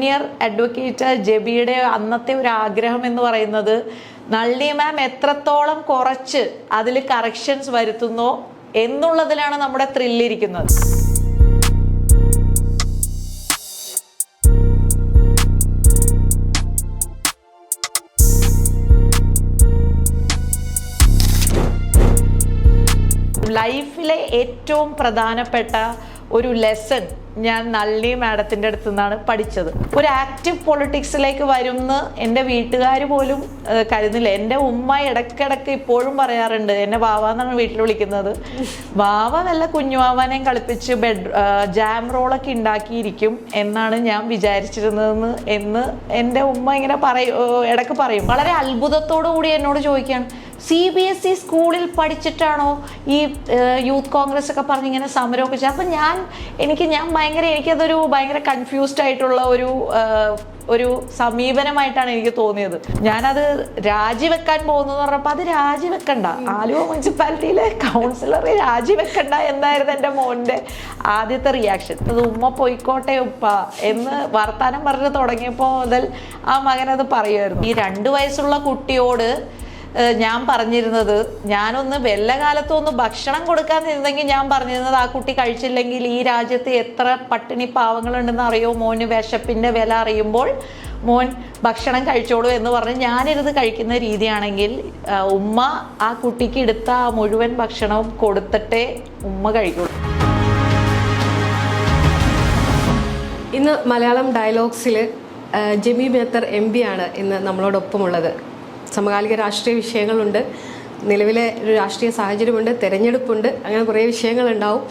Junior advocate ജെബിയുടെ അന്നത്തെ ഒരു ആഗ്രഹം എന്ന് പറയുന്നത് നള്ളി മാം എത്രത്തോളം കുറച്ച് അതിൽ കറക്ഷൻസ് വരുത്തുന്നോ എന്നുള്ളതിലാണ് നമ്മുടെ ത്രില്ലിരിക്കുന്നത് ലൈഫിലെ ഏറ്റവും പ്രധാനപ്പെട്ട ഒരു ലെസൺ ഞാൻ നളിനി മാഡത്തിന്റെ അടുത്ത് നിന്നാണ് പഠിച്ചത്. ഒരു ആക്റ്റീവ് പൊളിറ്റിക്സിലേക്ക് വരുമെന്ന് എന്റെ വീട്ടുകാർ പോലും കരുതുന്നില്ല. എന്റെ ഉമ്മ ഇടയ്ക്കിടയ്ക്ക് ഇപ്പോഴും പറയാറുണ്ട് എന്നെ വാവ എന്നാണ് വീട്ടിൽ വിളിക്കുന്നത്. വാവ നല്ല കുഞ്ഞുവാവാനെയും കളിപ്പിച്ച് ബെഡ് ജാം റോളൊക്കെ ഉണ്ടാക്കിയിരിക്കും എന്നാണ് ഞാൻ വിചാരിച്ചിരുന്നതെന്ന് എന്ന് എന്റെ ഉമ്മ ഇങ്ങനെ പറയും ഇടയ്ക്ക് പറയും. വളരെ അത്ഭുതത്തോടു കൂടി എന്നോട് ചോദിക്കുകയാണ് സി ബി എസ് ഇ സ്കൂളിൽ പഠിച്ചിട്ടാണോ ഈ യൂത്ത് കോൺഗ്രസ് ഒക്കെ പറഞ്ഞ് ഇങ്ങനെ സമരമൊക്കെ അപ്പം ഞാൻ എനിക്ക് ഞാൻ ഭയങ്കര എനിക്കതൊരു ഭയങ്കര കൺഫ്യൂസ്ഡ് ആയിട്ടുള്ള ഒരു ഒരു സമീപനമായിട്ടാണ് എനിക്ക് തോന്നിയത്. ഞാനത് രാജിവെക്കാൻ പോകുന്നു പറഞ്ഞപ്പോൾ അത് രാജിവെക്കണ്ട. ആലുവ മുനിസിപ്പാലിറ്റിയിലെ കൗൺസിലർ രാജിവെക്കണ്ട എന്നായിരുന്നു എന്റെ മോന്റെ ആദ്യത്തെ റിയാക്ഷൻ അത് ഉമ്മ പൊയ്ക്കോട്ടെ ഉപ്പ എന്ന് വർത്താനം പറഞ്ഞ് തുടങ്ങിയപ്പോൾ മുതൽ ആ മകനത് പറയുമായിരുന്നു ഈ രണ്ട് വയസ്സുള്ള കുട്ടിയോട് ഞാൻ പറഞ്ഞിരുന്നത് ഞാനൊന്ന് വെല്ല കാലത്തും ഒന്ന് ഭക്ഷണം കൊടുക്കാൻ നിന്നെങ്കിൽ ഞാൻ പറഞ്ഞിരുന്നത് ആ കുട്ടി കഴിച്ചില്ലെങ്കിൽ ഈ രാജ്യത്ത് എത്ര പട്ടിണി പാവങ്ങളുണ്ടെന്ന് അറിയോ? മോന് വിശപ്പിന്റെ വില അറിയുമ്പോൾ മോൻ ഭക്ഷണം കഴിച്ചോളൂ എന്ന് പറഞ്ഞ് ഞാനിരുന്ന് കഴിക്കുന്ന രീതിയാണെങ്കിൽ ഉമ്മ ആ കുട്ടിക്ക് എടുത്ത ആ മുഴുവൻ ഭക്ഷണവും കൊടുത്തിട്ടേ ഉമ്മ കഴിക്കുള്ളൂ. ഇന്ന് മലയാളം ഡയലോഗ്സിൽ ജെമി മേത്തർ എം ബി ആണ് ഇന്ന് നമ്മളോടൊപ്പമുള്ളത്. സമകാലിക രാഷ്ട്രീയ വിഷയങ്ങളുണ്ട്. നിലവിലെ ഒരു രാഷ്ട്രീയ സാഹചര്യമുണ്ട് തെരഞ്ഞെടുപ്പുണ്ട് അങ്ങനെ കുറേ വിഷയങ്ങളുണ്ടാവും.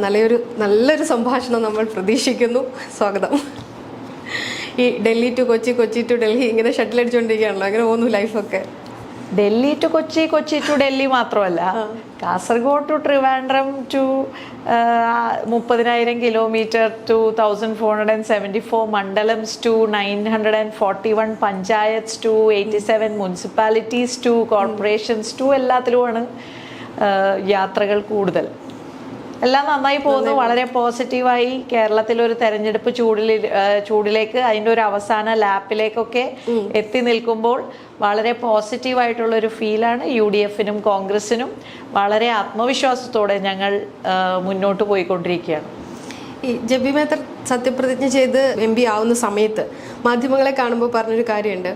നല്ലൊരു നല്ലൊരു സംഭാഷണം നമ്മൾ പ്രതീക്ഷിക്കുന്നു. സ്വാഗതം. ഈ ഡൽഹി ടു കൊച്ചി കൊച്ചി ടു ഡൽഹി ഇങ്ങനെ ഷട്ടിൽ അടിച്ചുകൊണ്ടിരിക്കുകയാണല്ലോ അങ്ങനെ പോകുന്നു ലൈഫൊക്കെ ഡൽഹി ടു കൊച്ചി കൊച്ചി ടു ഡൽഹി മാത്രമല്ല. കാസർഗോഡ് ടു ട്രിവാൻഡ്രം ടു മുപ്പതിനായിരം kilometre two thousand four hundred and seventy four mandalams to nine hundred and forty one panchayats to eighty seven municipalities to corporations to എല്ലാത്തിലുമാണ് യാത്രകൾ കൂടുതൽ. എല്ലാം നന്നായി പോകുന്നു. വളരെ പോസിറ്റീവായി കേരളത്തിൽ ഒരു തെരഞ്ഞെടുപ്പ് ചൂടിൽ ആ, ചൂടിലേക്ക് അതിന്റെ ഒരു അവസാന ലാപ്പിലേക്കൊക്കെ എത്തി നിൽക്കുമ്പോൾ വളരെ പോസിറ്റീവായിട്ടുള്ള ഒരു ഫീലാണ് യു ഡി എഫിനും കോൺഗ്രസിനും. വളരെ ആത്മവിശ്വാസത്തോടെ ഞങ്ങൾ മുന്നോട്ട് പോയിക്കൊണ്ടിരിക്കുകയാണ്. ഈ ജബി മേത്തർ സത്യപ്രതിജ്ഞ ചെയ്ത് എം പി ആവുന്ന സമയത്ത് മാധ്യമങ്ങളെ കാണുമ്പോൾ പറഞ്ഞൊരു കാര്യമുണ്ട്.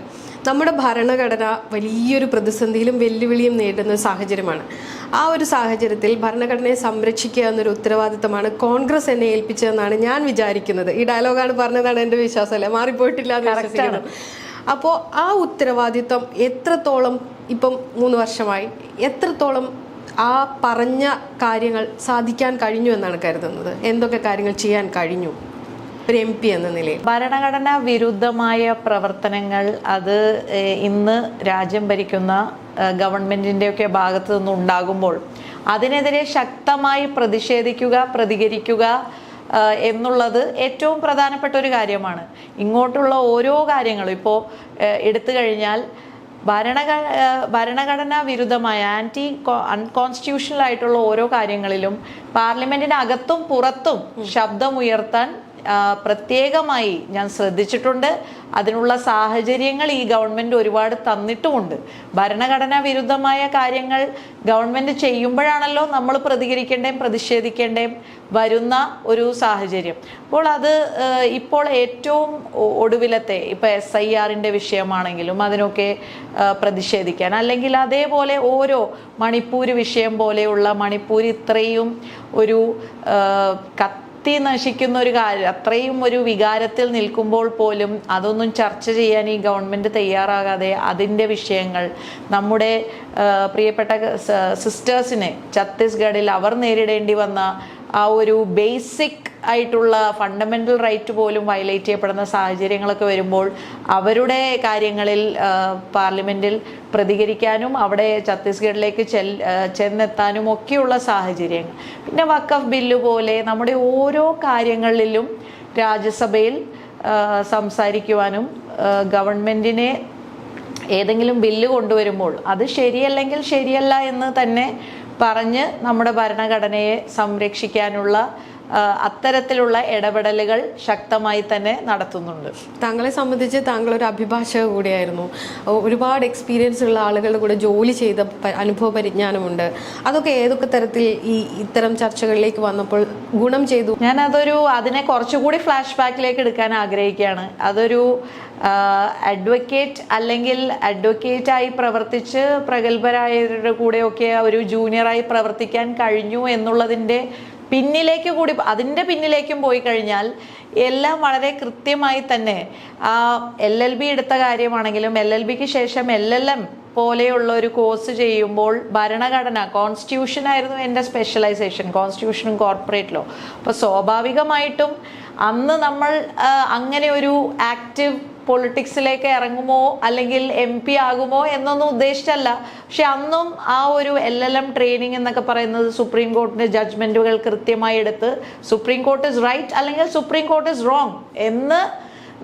നമ്മുടെ ഭരണഘടന വലിയൊരു പ്രതിസന്ധിയിലും വെല്ലുവിളിയും നേരിടുന്ന സാഹചര്യമാണ്. ആ ഒരു സാഹചര്യത്തിൽ ഭരണഘടനയെ സംരക്ഷിക്കുക എന്നൊരു ഉത്തരവാദിത്തമാണ് കോൺഗ്രസ് എന്നെ ഏൽപ്പിച്ചതെന്നാണ് ഞാൻ വിചാരിക്കുന്നത്. ഈ ഡയലോഗാണ് പറഞ്ഞതാണ് എന്റെ വിശ്വാസം അല്ലേ മാറിപ്പോയിട്ടില്ല അപ്പോൾ ആ ഉത്തരവാദിത്വം എത്രത്തോളം ഇപ്പം മൂന്ന് വർഷമായി എത്രത്തോളം ആ പറഞ്ഞ കാര്യങ്ങൾ സാധിക്കാൻ കഴിഞ്ഞു എന്നാണ് കരുതുന്നത്? എന്തൊക്കെ കാര്യങ്ങൾ ചെയ്യാൻ കഴിഞ്ഞു? ഒരു എം പി എന്ന നിലയിൽ. ഭരണഘടനാ വിരുദ്ധമായ പ്രവർത്തനങ്ങൾ അത് ഇന്ന് രാജ്യം ഭരിക്കുന്ന ഗവൺമെന്റിന്റെയൊക്കെ ഗവൺമെന്റിന്റെയൊക്കെ ഭാഗത്ത് നിന്നുണ്ടാകുമ്പോൾ അതിനെതിരെ ശക്തമായി പ്രതിഷേധിക്കുക പ്രതികരിക്കുക എന്നുള്ളത് ഏറ്റവും പ്രധാനപ്പെട്ട ഒരു കാര്യമാണ്. ഇങ്ങോട്ടുള്ള ഓരോ കാര്യങ്ങളും ഇപ്പോൾ എടുത്തു കഴിഞ്ഞാൽ ഭരണഘ ഭരണഘടനാ വിരുദ്ധമായ ആന്റി അൺകോൺസ്റ്റിറ്റ്യൂഷണൽ ആയിട്ടുള്ള ഓരോ കാര്യങ്ങളിലും പാർലമെന്റിന് അകത്തും പുറത്തും ശബ്ദമുയർത്താൻ പ്രത്യേകമായി ഞാൻ ശ്രദ്ധിച്ചിട്ടുണ്ട്. അതിനുള്ള സാഹചര്യങ്ങൾ ഈ ഗവൺമെന്റ് ഒരുപാട് തന്നിട്ടുമുണ്ട്. ഭരണഘടനാ വിരുദ്ധമായ കാര്യങ്ങൾ ഗവൺമെന്റ് ചെയ്യുമ്പോഴാണല്ലോ നമ്മൾ പ്രതികരിക്കേണ്ടേയും പ്രതിഷേധിക്കേണ്ടേയും വരുന്ന ഒരു സാഹചര്യം. അപ്പോൾ അത് ഇപ്പോൾ ഏറ്റവും ഒടുവിലത്തെ ഇപ്പോൾ എസ് ഐ ആറിന്റെ വിഷയമാണെങ്കിലും അതിനൊക്കെ പ്രതിഷേധിക്കാൻ അല്ലെങ്കിൽ അതേപോലെ ഓരോ മണിപ്പൂർ വിഷയം പോലെയുള്ള മണിപ്പൂർ ഇത്രയും ഒരു കത്ത് കത്തി നശിക്കുന്ന ഒരു കാര്യം. അത്രയും ഒരു വികാരത്തിൽ നിൽക്കുമ്പോൾ പോലും അതൊന്നും ചർച്ച ചെയ്യാൻ ഈ ഗവൺമെന്റ് തയ്യാറാകാതെ അതിന്റെ വിഷയങ്ങൾ നമ്മുടെ പ്രിയപ്പെട്ട സിസ്റ്റേഴ്സിനെ ഛത്തീസ്ഗഡിൽ അവർ നേരിടേണ്ടി വന്ന ആ ഒരു ബേസിക് ആയിട്ടുള്ള ഫണ്ടമെന്റൽ റൈറ്റ് പോലും വയലേറ്റ് ചെയ്യപ്പെടുന്ന സാഹചര്യങ്ങളൊക്കെ വരുമ്പോൾ അവരുടെ കാര്യങ്ങളിൽ പാർലമെന്റിൽ പ്രതികരിക്കാനും അവിടെ ഛത്തീസ്ഗഡിലേക്ക് ചെൽ ചെന്നെത്താനും ഒക്കെയുള്ള സാഹചര്യങ്ങൾ. പിന്നെ വക്കഫ് ബില്ല് പോലെ നമ്മുടെ ഓരോ കാര്യങ്ങളിലും രാജ്യസഭയിൽ സംസാരിക്കുവാനും ഗവൺമെന്റിനെ ഏതെങ്കിലും ബില്ല് കൊണ്ടുവരുമ്പോൾ അത് ശരിയല്ലെങ്കിൽ ശരിയല്ല എന്ന് തന്നെ പറഞ്ഞ് നമ്മുടെ ഭരണഘടനയെ സംരക്ഷിക്കാനുള്ള അത്തരത്തിലുള്ള ഇടപെടലുകൾ ശക്തമായി തന്നെ നടത്തുന്നുണ്ട്. താങ്കളെ സംബന്ധിച്ച് താങ്കൾ ഒരു അഭിഭാഷക കൂടിയായിരുന്നു. ഒരുപാട് എക്സ്പീരിയൻസ് ഉള്ള ആളുകളുടെ കൂടെ ജോലി ചെയ്ത അനുഭവ പരിജ്ഞാനമുണ്ട്. അതൊക്കെ ഏതൊക്കെ തരത്തിൽ ഈ ഇത്തരം ചർച്ചകളിലേക്ക് വന്നപ്പോൾ ഗുണം ചെയ്തു? ഞാൻ അതൊരു അതിനെ കുറച്ചുകൂടി ഫ്ലാഷ് ബാക്കിലേക്ക് എടുക്കാൻ ആഗ്രഹിക്കുകയാണ്. അതൊരു അഡ്വക്കേറ്റ് അല്ലെങ്കിൽ അഡ്വക്കേറ്റായി പ്രവർത്തിച്ച് പ്രഗത്ഭരായവരുടെ കൂടെയൊക്കെ ഒരു ജൂനിയറായി പ്രവർത്തിക്കാൻ കഴിഞ്ഞു എന്നുള്ളതിന്റെ പിന്നിലേക്ക് കൂടി അതിന്റെ പിന്നിലേക്കും പോയി കഴിഞ്ഞാൽ എല്ലാം വളരെ കൃത്യമായി തന്നെ എൽ എൽ ബി എടുത്ത കാര്യമാണെങ്കിലും എൽ എൽ ബിക്ക് ശേഷം എൽ എൽ എം പോലെയുള്ള ഒരു കോഴ്സ് ചെയ്യുമ്പോൾ ഭരണഘടന കോൺസ്റ്റിറ്റ്യൂഷൻ ആയിരുന്നു എന്റെ സ്പെഷ്യലൈസേഷൻ കോൺസ്റ്റിറ്റ്യൂഷനും കോർപ്പറേറ്റ് ലോ അപ്പോൾ സ്വാഭാവികമായിട്ടും അന്ന് നമ്മൾ അങ്ങനെ ഒരു ആക്റ്റീവ് പൊളിറ്റിക്സിലേക്ക് ഇറങ്ങുമോ അല്ലെങ്കിൽ എം പി ആകുമോ എന്നൊന്നും ഉദ്ദേശിച്ചല്ല. പക്ഷെ അന്നും ആ ഒരു എൽ എൽ എം ട്രെയിനിങ് എന്നൊക്കെ പറയുന്നത് സുപ്രീം കോർട്ടിന്റെ ജഡ്ജ്മെന്റുകൾ കൃത്യമായി എടുത്ത് സുപ്രീം കോർട്ട് ഇസ് റൈറ്റ് അല്ലെങ്കിൽ സുപ്രീം കോർട്ട് ഇസ് റോങ് എന്ന്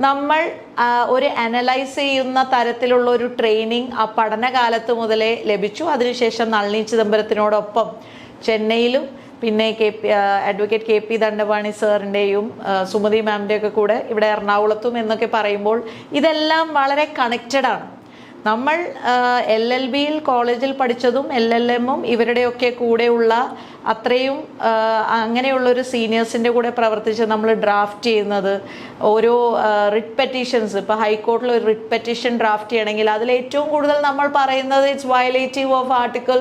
നമ്മൾ ഒരു അനലൈസ് ചെയ്യുന്ന തരത്തിലുള്ള ഒരു ട്രെയിനിങ് ആ പഠനകാലത്ത് മുതലേ ലഭിച്ചു. അതിനുശേഷം നളിനി ചിദംബരത്തിനോടൊപ്പം ചെന്നൈയിലും പിന്നെ K P advocate K P Dandapani സാറിന്റെയും Sumathi മാമിന്റെയൊക്കെ കൂടെ ഇവിടെ എറണാകുളത്തും എന്നൊക്കെ പറയുമ്പോൾ ഇതെല്ലാം വളരെ കണക്റ്റഡ് ആണ്. നമ്മൾ എൽ എൽ ബിയിൽ കോളേജിൽ പഠിച്ചതും എൽ എൽ എമ്മും ഇവരുടെയൊക്കെ കൂടെയുള്ള അത്രയും അങ്ങനെയുള്ളൊരു സീനിയേഴ്സിന്റെ കൂടെ പ്രവർത്തിച്ച് നമ്മൾ ഡ്രാഫ്റ്റ് ചെയ്യുന്നത്. ഓരോ റിട്ട് പെറ്റീഷൻസ് ഇപ്പോൾ ഹൈക്കോർട്ടിൽ ഒരു റിട്ട് പെറ്റീഷൻ ഡ്രാഫ്റ്റ് ചെയ്യണമെങ്കിൽ അതിൽ ഏറ്റവും കൂടുതൽ നമ്മൾ പറയുന്നത് it's violative of article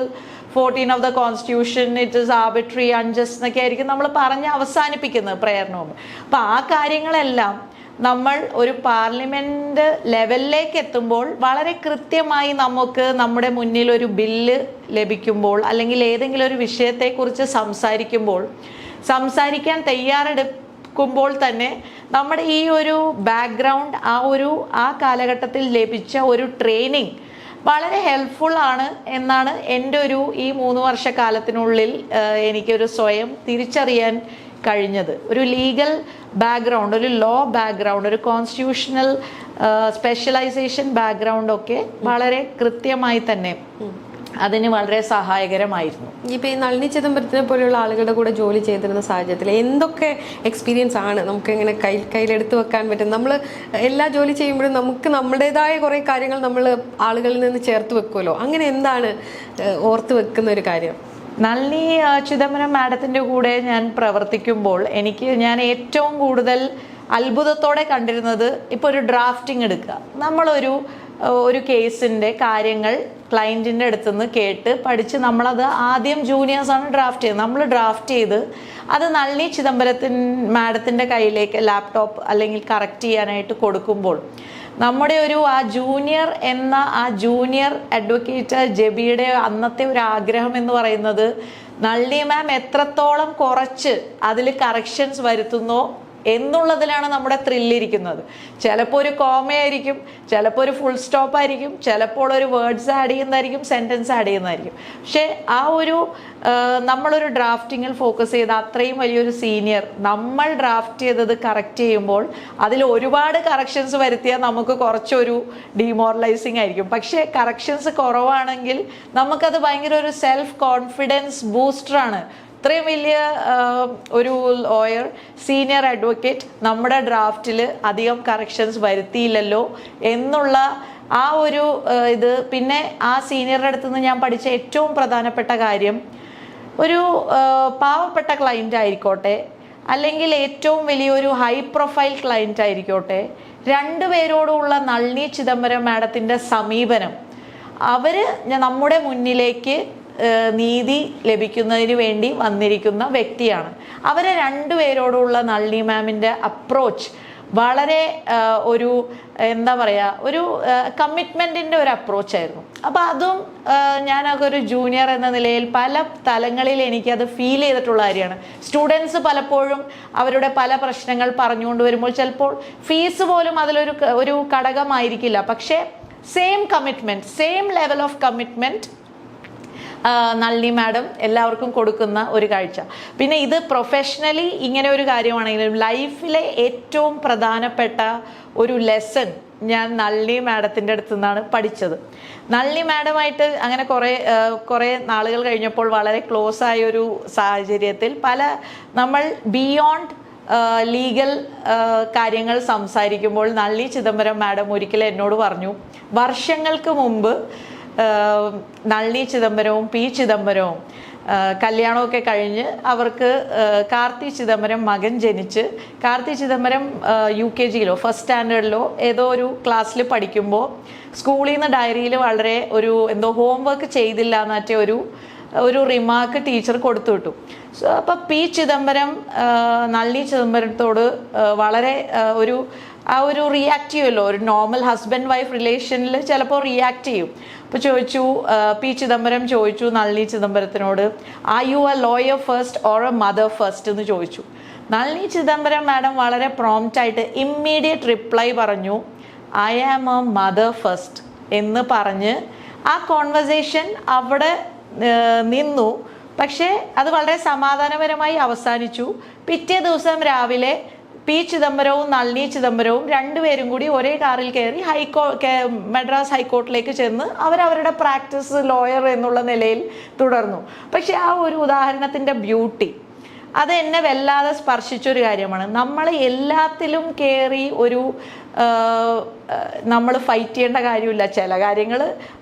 fourteen of the constitution it is arbitrary unjust എന്നൊക്കെ ആയിരിക്കും നമ്മൾ പറഞ്ഞ് അവസാനിപ്പിക്കുന്നത് പ്രേരണവും അപ്പോൾ അപ്പം ആ കാര്യങ്ങളെല്ലാം നമ്മൾ ഒരു പാർലമെന്റ് ലെവലിലേക്ക് എത്തുമ്പോൾ വളരെ കൃത്യമായി നമുക്ക് നമ്മുടെ മുന്നിൽ ഒരു ബില്ല് ലഭിക്കുമ്പോൾ അല്ലെങ്കിൽ ഏതെങ്കിലും ഒരു വിഷയത്തെക്കുറിച്ച് സംസാരിക്കുമ്പോൾ സംസാരിക്കാൻ തയ്യാറെടുക്കുമ്പോൾ തന്നെ നമ്മുടെ ഈ ഒരു ബാക്ക്ഗ്രൗണ്ട് ആ ഒരു ആ കാലഘട്ടത്തിൽ ലഭിച്ച ഒരു ട്രെയിനിങ് വളരെ ഹെൽപ്ഫുൾ ആണ് എന്നാണ് എന്റെ ഒരു ഈ മൂന്ന് വർഷക്കാലത്തിനുള്ളിൽ എനിക്കൊരു സ്വയം തിരിച്ചറിയാൻ കഴിഞ്ഞത്. ഒരു ലീഗൽ ബാക്ക്ഗ്രൗണ്ട് ഒരു ലോ ബാക്ക്ഗ്രൗണ്ട് ഒരു കോൺസ്റ്റിറ്റ്യൂഷണൽ സ്പെഷ്യലൈസേഷൻ ബാക്ക്ഗ്രൗണ്ട് ഒക്കെ വളരെ കൃത്യമായി തന്നെ അതിന് വളരെ സഹായകരമായിരുന്നു. ഇപ്പൊ ഈ നളിനി ചിദംബരത്തിനെ പോലെയുള്ള ആളുകളുടെ കൂടെ ജോലി ചെയ്തിരുന്ന സാഹചര്യത്തിൽ എന്തൊക്കെ എക്സ്പീരിയൻസ് ആണ് നമുക്ക് ഇങ്ങനെ കൈ കയ്യിലെടുത്ത് വെക്കാൻ പറ്റും നമ്മൾ എല്ലാ ജോലി ചെയ്യുമ്പോഴും നമുക്ക് നമ്മുടേതായ കുറേ കാര്യങ്ങൾ നമ്മൾ ആളുകളിൽ നിന്ന് ചേർത്ത് വെക്കുമല്ലോ. അങ്ങനെ എന്താണ് ഓർത്ത് വെക്കുന്ന ഒരു കാര്യം? നളിനി ചിദംബരം മാഡത്തിന്റെ കൂടെ ഞാൻ പ്രവർത്തിക്കുമ്പോൾ എനിക്ക് ഞാൻ ഏറ്റവും കൂടുതൽ അത്ഭുതത്തോടെ കണ്ടിരുന്നത് ഇപ്പോൾ ഒരു ഡ്രാഫ്റ്റിംഗ് എടുക്കുക. നമ്മളൊരു ഒരു കേസിന്റെ കാര്യങ്ങൾ ക്ലയന്റിന്റെ അടുത്ത് നിന്ന് കേട്ട് പഠിച്ച് നമ്മളത് ആദ്യം ജൂനിയേഴ്സാണ് ഡ്രാഫ്റ്റ് ചെയ്യുന്നത്. നമ്മൾ ഡ്രാഫ്റ്റ് ചെയ്ത് അത് നളിനി ചിദംബരത്തിൻ മാഡത്തിന്റെ കയ്യിലേക്ക് ലാപ്ടോപ്പ് അല്ലെങ്കിൽ കറക്റ്റ് ചെയ്യാനായിട്ട് കൊടുക്കുമ്പോൾ നമ്മുടെ ഒരു ആ ജൂനിയർ എന്ന ആ ജൂനിയർ അഡ്വക്കേറ്റ് ജെബിയുടെ അന്നത്തെ ഒരു ആഗ്രഹം എന്ന് പറയുന്നത് നള്ളി മാം എത്രത്തോളം കുറച്ച് അതിൽ കറക്ഷൻസ് വരുത്തുന്നോ എന്നുള്ളതിലാണ് നമ്മുടെ ത്രില്ലിരിക്കുന്നത് ചിലപ്പോൾ ഒരു കോമയായിരിക്കും ചിലപ്പോൾ ഒരു ഫുൾ സ്റ്റോപ്പ് ആയിരിക്കും ചിലപ്പോൾ ഒരു വേർഡ്സ് ആഡ് ചെയ്യുന്നതായിരിക്കും സെന്റൻസ് ആഡ് ചെയ്യുന്നതായിരിക്കും. പക്ഷേ ആ ഒരു നമ്മളൊരു ഡ്രാഫ്റ്റിങ്ങിൽ ഫോക്കസ് ചെയ്ത അത്രയും വലിയൊരു സീനിയർ നമ്മൾ ഡ്രാഫ്റ്റ് ചെയ്തത് കറക്റ്റ് ചെയ്യുമ്പോൾ അതിൽ ഒരുപാട് കറക്ഷൻസ് വരുത്തിയാൽ നമുക്ക് കുറച്ചൊരു ഡീമോറലൈസിങ് ആയിരിക്കും. പക്ഷേ കറക്ഷൻസ് കുറവാണെങ്കിൽ നമുക്കത് ഭയങ്കര ഒരു സെൽഫ് കോൺഫിഡൻസ് ബൂസ്റ്ററാണ് ഇത്രയും വലിയ ഒരു ലോയർ സീനിയർ അഡ്വക്കേറ്റ് നമ്മുടെ ഡ്രാഫ്റ്റിൽ അധികം കറക്ഷൻസ് വരുത്തിയില്ലല്ലോ എന്നുള്ള ആ ഒരു ഇത്. പിന്നെ ആ സീനിയറുടെ അടുത്ത് നിന്ന് ഞാൻ പഠിച്ച ഏറ്റവും പ്രധാനപ്പെട്ട കാര്യം ഒരു പാവപ്പെട്ട ക്ലയന്റ് ആയിക്കോട്ടെ അല്ലെങ്കിൽ ഏറ്റവും വലിയൊരു ഹൈ പ്രൊഫൈൽ ക്ലയന്റ് ആയിരിക്കോട്ടെ രണ്ടുപേരോടുള്ള നളിനി ചിദംബരം മാഡത്തിന്റെ സമീപനം അവർ നമ്മുടെ മുന്നിലേക്ക് നീതി ലഭിക്കുന്നതിന് വേണ്ടി വന്നിരിക്കുന്ന വ്യക്തിയാണ്. അവരെ രണ്ടുപേരോടുള്ള നളിനി മാമിന്റെ അപ്രോച്ച് വളരെ ഒരു എന്താ പറയുക ഒരു കമ്മിറ്റ്മെന്റിന്റെ ഒരു അപ്രോച്ചായിരുന്നു അപ്പോൾ അതും ഞാനൊക്കെ ഒരു ജൂനിയർ എന്ന നിലയിൽ പല തലങ്ങളിൽ എനിക്കത് ഫീൽ ചെയ്തിട്ടുള്ള കാര്യമാണ്. സ്റ്റുഡൻസ് പലപ്പോഴും അവരുടെ പല പ്രശ്നങ്ങൾ പറഞ്ഞുകൊണ്ട് വരുമ്പോൾ ചിലപ്പോൾ ഫീസ് പോലും അതിലൊരു ഒരു ഘടകമായിരിക്കില്ല. പക്ഷേ same commitment same level of commitment Nalini madam എല്ലാവർക്കും കൊടുക്കുന്ന ഒരു കാഴ്ച. പിന്നെ ഇത് പ്രൊഫഷണലി ഇങ്ങനെ ഒരു കാര്യമാണെങ്കിലും ലൈഫിലെ ഏറ്റവും പ്രധാനപ്പെട്ട ഒരു ലെസൺ ഞാൻ നള്ളി മാഡത്തിന്റെ അടുത്തു നിന്നാണ് പഠിച്ചത്. നള്ളി മാഡമായിട്ട് അങ്ങനെ കുറേ കുറേ നാളുകൾ കഴിഞ്ഞപ്പോൾ വളരെ ക്ലോസ് ആയ ഒരു സാഹചര്യത്തിൽ പല നമ്മൾ ബിയോണ്ട് ലീഗൽ കാര്യങ്ങൾ സംസാരിക്കുമ്പോൾ നള്ളി ചിദംബരം മാഡം ഒരിക്കലും എന്നോട് പറഞ്ഞു വർഷങ്ങൾക്ക് മുമ്പ് നളിനി ചിദംബരവും പി ചിദംബരവും കല്യാണമൊക്കെ കഴിഞ്ഞ് അവർക്ക് കാർത്തി ചിദംബരം മകൻ ജനിച്ച് കാർത്തി ചിദംബരം യു കെ ജിയിലോ ഫസ്റ്റ് സ്റ്റാൻഡേർഡിലോ ഏതോ ഒരു ക്ലാസ്സിൽ പഠിക്കുമ്പോൾ സ്കൂളിൽ നിന്ന് ഡയറിയിൽ വളരെ ഒരു എന്തോ ഹോംവർക്ക് ചെയ്തില്ല എന്നറ്റ ഒരു ഒരു റിമാർക്ക് ടീച്ചർ കൊടുത്തു വിട്ടു. സോ അപ്പോൾ പി ചിദംബരം നളിനി ചിദംബരത്തോട് വളരെ ഒരു ആ ഒരു റിയാക്ട് ചെയ്യുമല്ലോ. ഒരു നോർമൽ ഹസ്ബൻഡ് വൈഫ് റിലേഷനിൽ ചിലപ്പോൾ റിയാക്ട് ചെയ്യും. അപ്പോൾ ചോദിച്ചു പി ചിദംബരം ചോദിച്ചു Nalini ചിദംബരത്തിനോട് are you a lawyer first or a mother first എന്ന് ചോദിച്ചു. നളിനി ചിദംബരം മാഡം വളരെ പ്രോംപ്റ്റ് ആയിട്ട് ഇമ്മീഡിയറ്റ് റിപ്ലൈ പറഞ്ഞു I am a mother first എന്ന് പറഞ്ഞ് ആ കോൺവെർസേഷൻ അവിടെ നിന്നു. പക്ഷേ അത് വളരെ സമാധാനപരമായി അവസാനിച്ചു. പിറ്റേ ദിവസം രാവിലെ പി ചിദംബരവും നളിനി ചിദംബരവും രണ്ടുപേരും കൂടി ഒരേ കാറിൽ കയറി ഹൈക്കോ മദ്രാസ് ഹൈക്കോർട്ടിലേക്ക് ചെന്ന് അവരവരുടെ പ്രാക്ടീസ് ലോയർ എന്നുള്ള നിലയിൽ തുടർന്നു. പക്ഷെ ആ ഒരു ഉദാഹരണത്തിന്റെ ബ്യൂട്ടി അത് എന്നെ വല്ലാതെ സ്പർശിച്ചൊരു കാര്യമാണ്. നമ്മൾ എല്ലാത്തിലും കയറി ഒരു നമ്മൾ ഫൈറ്റ് ചെയ്യേണ്ട കാര്യമില്ല. ചില കാര്യങ്ങൾ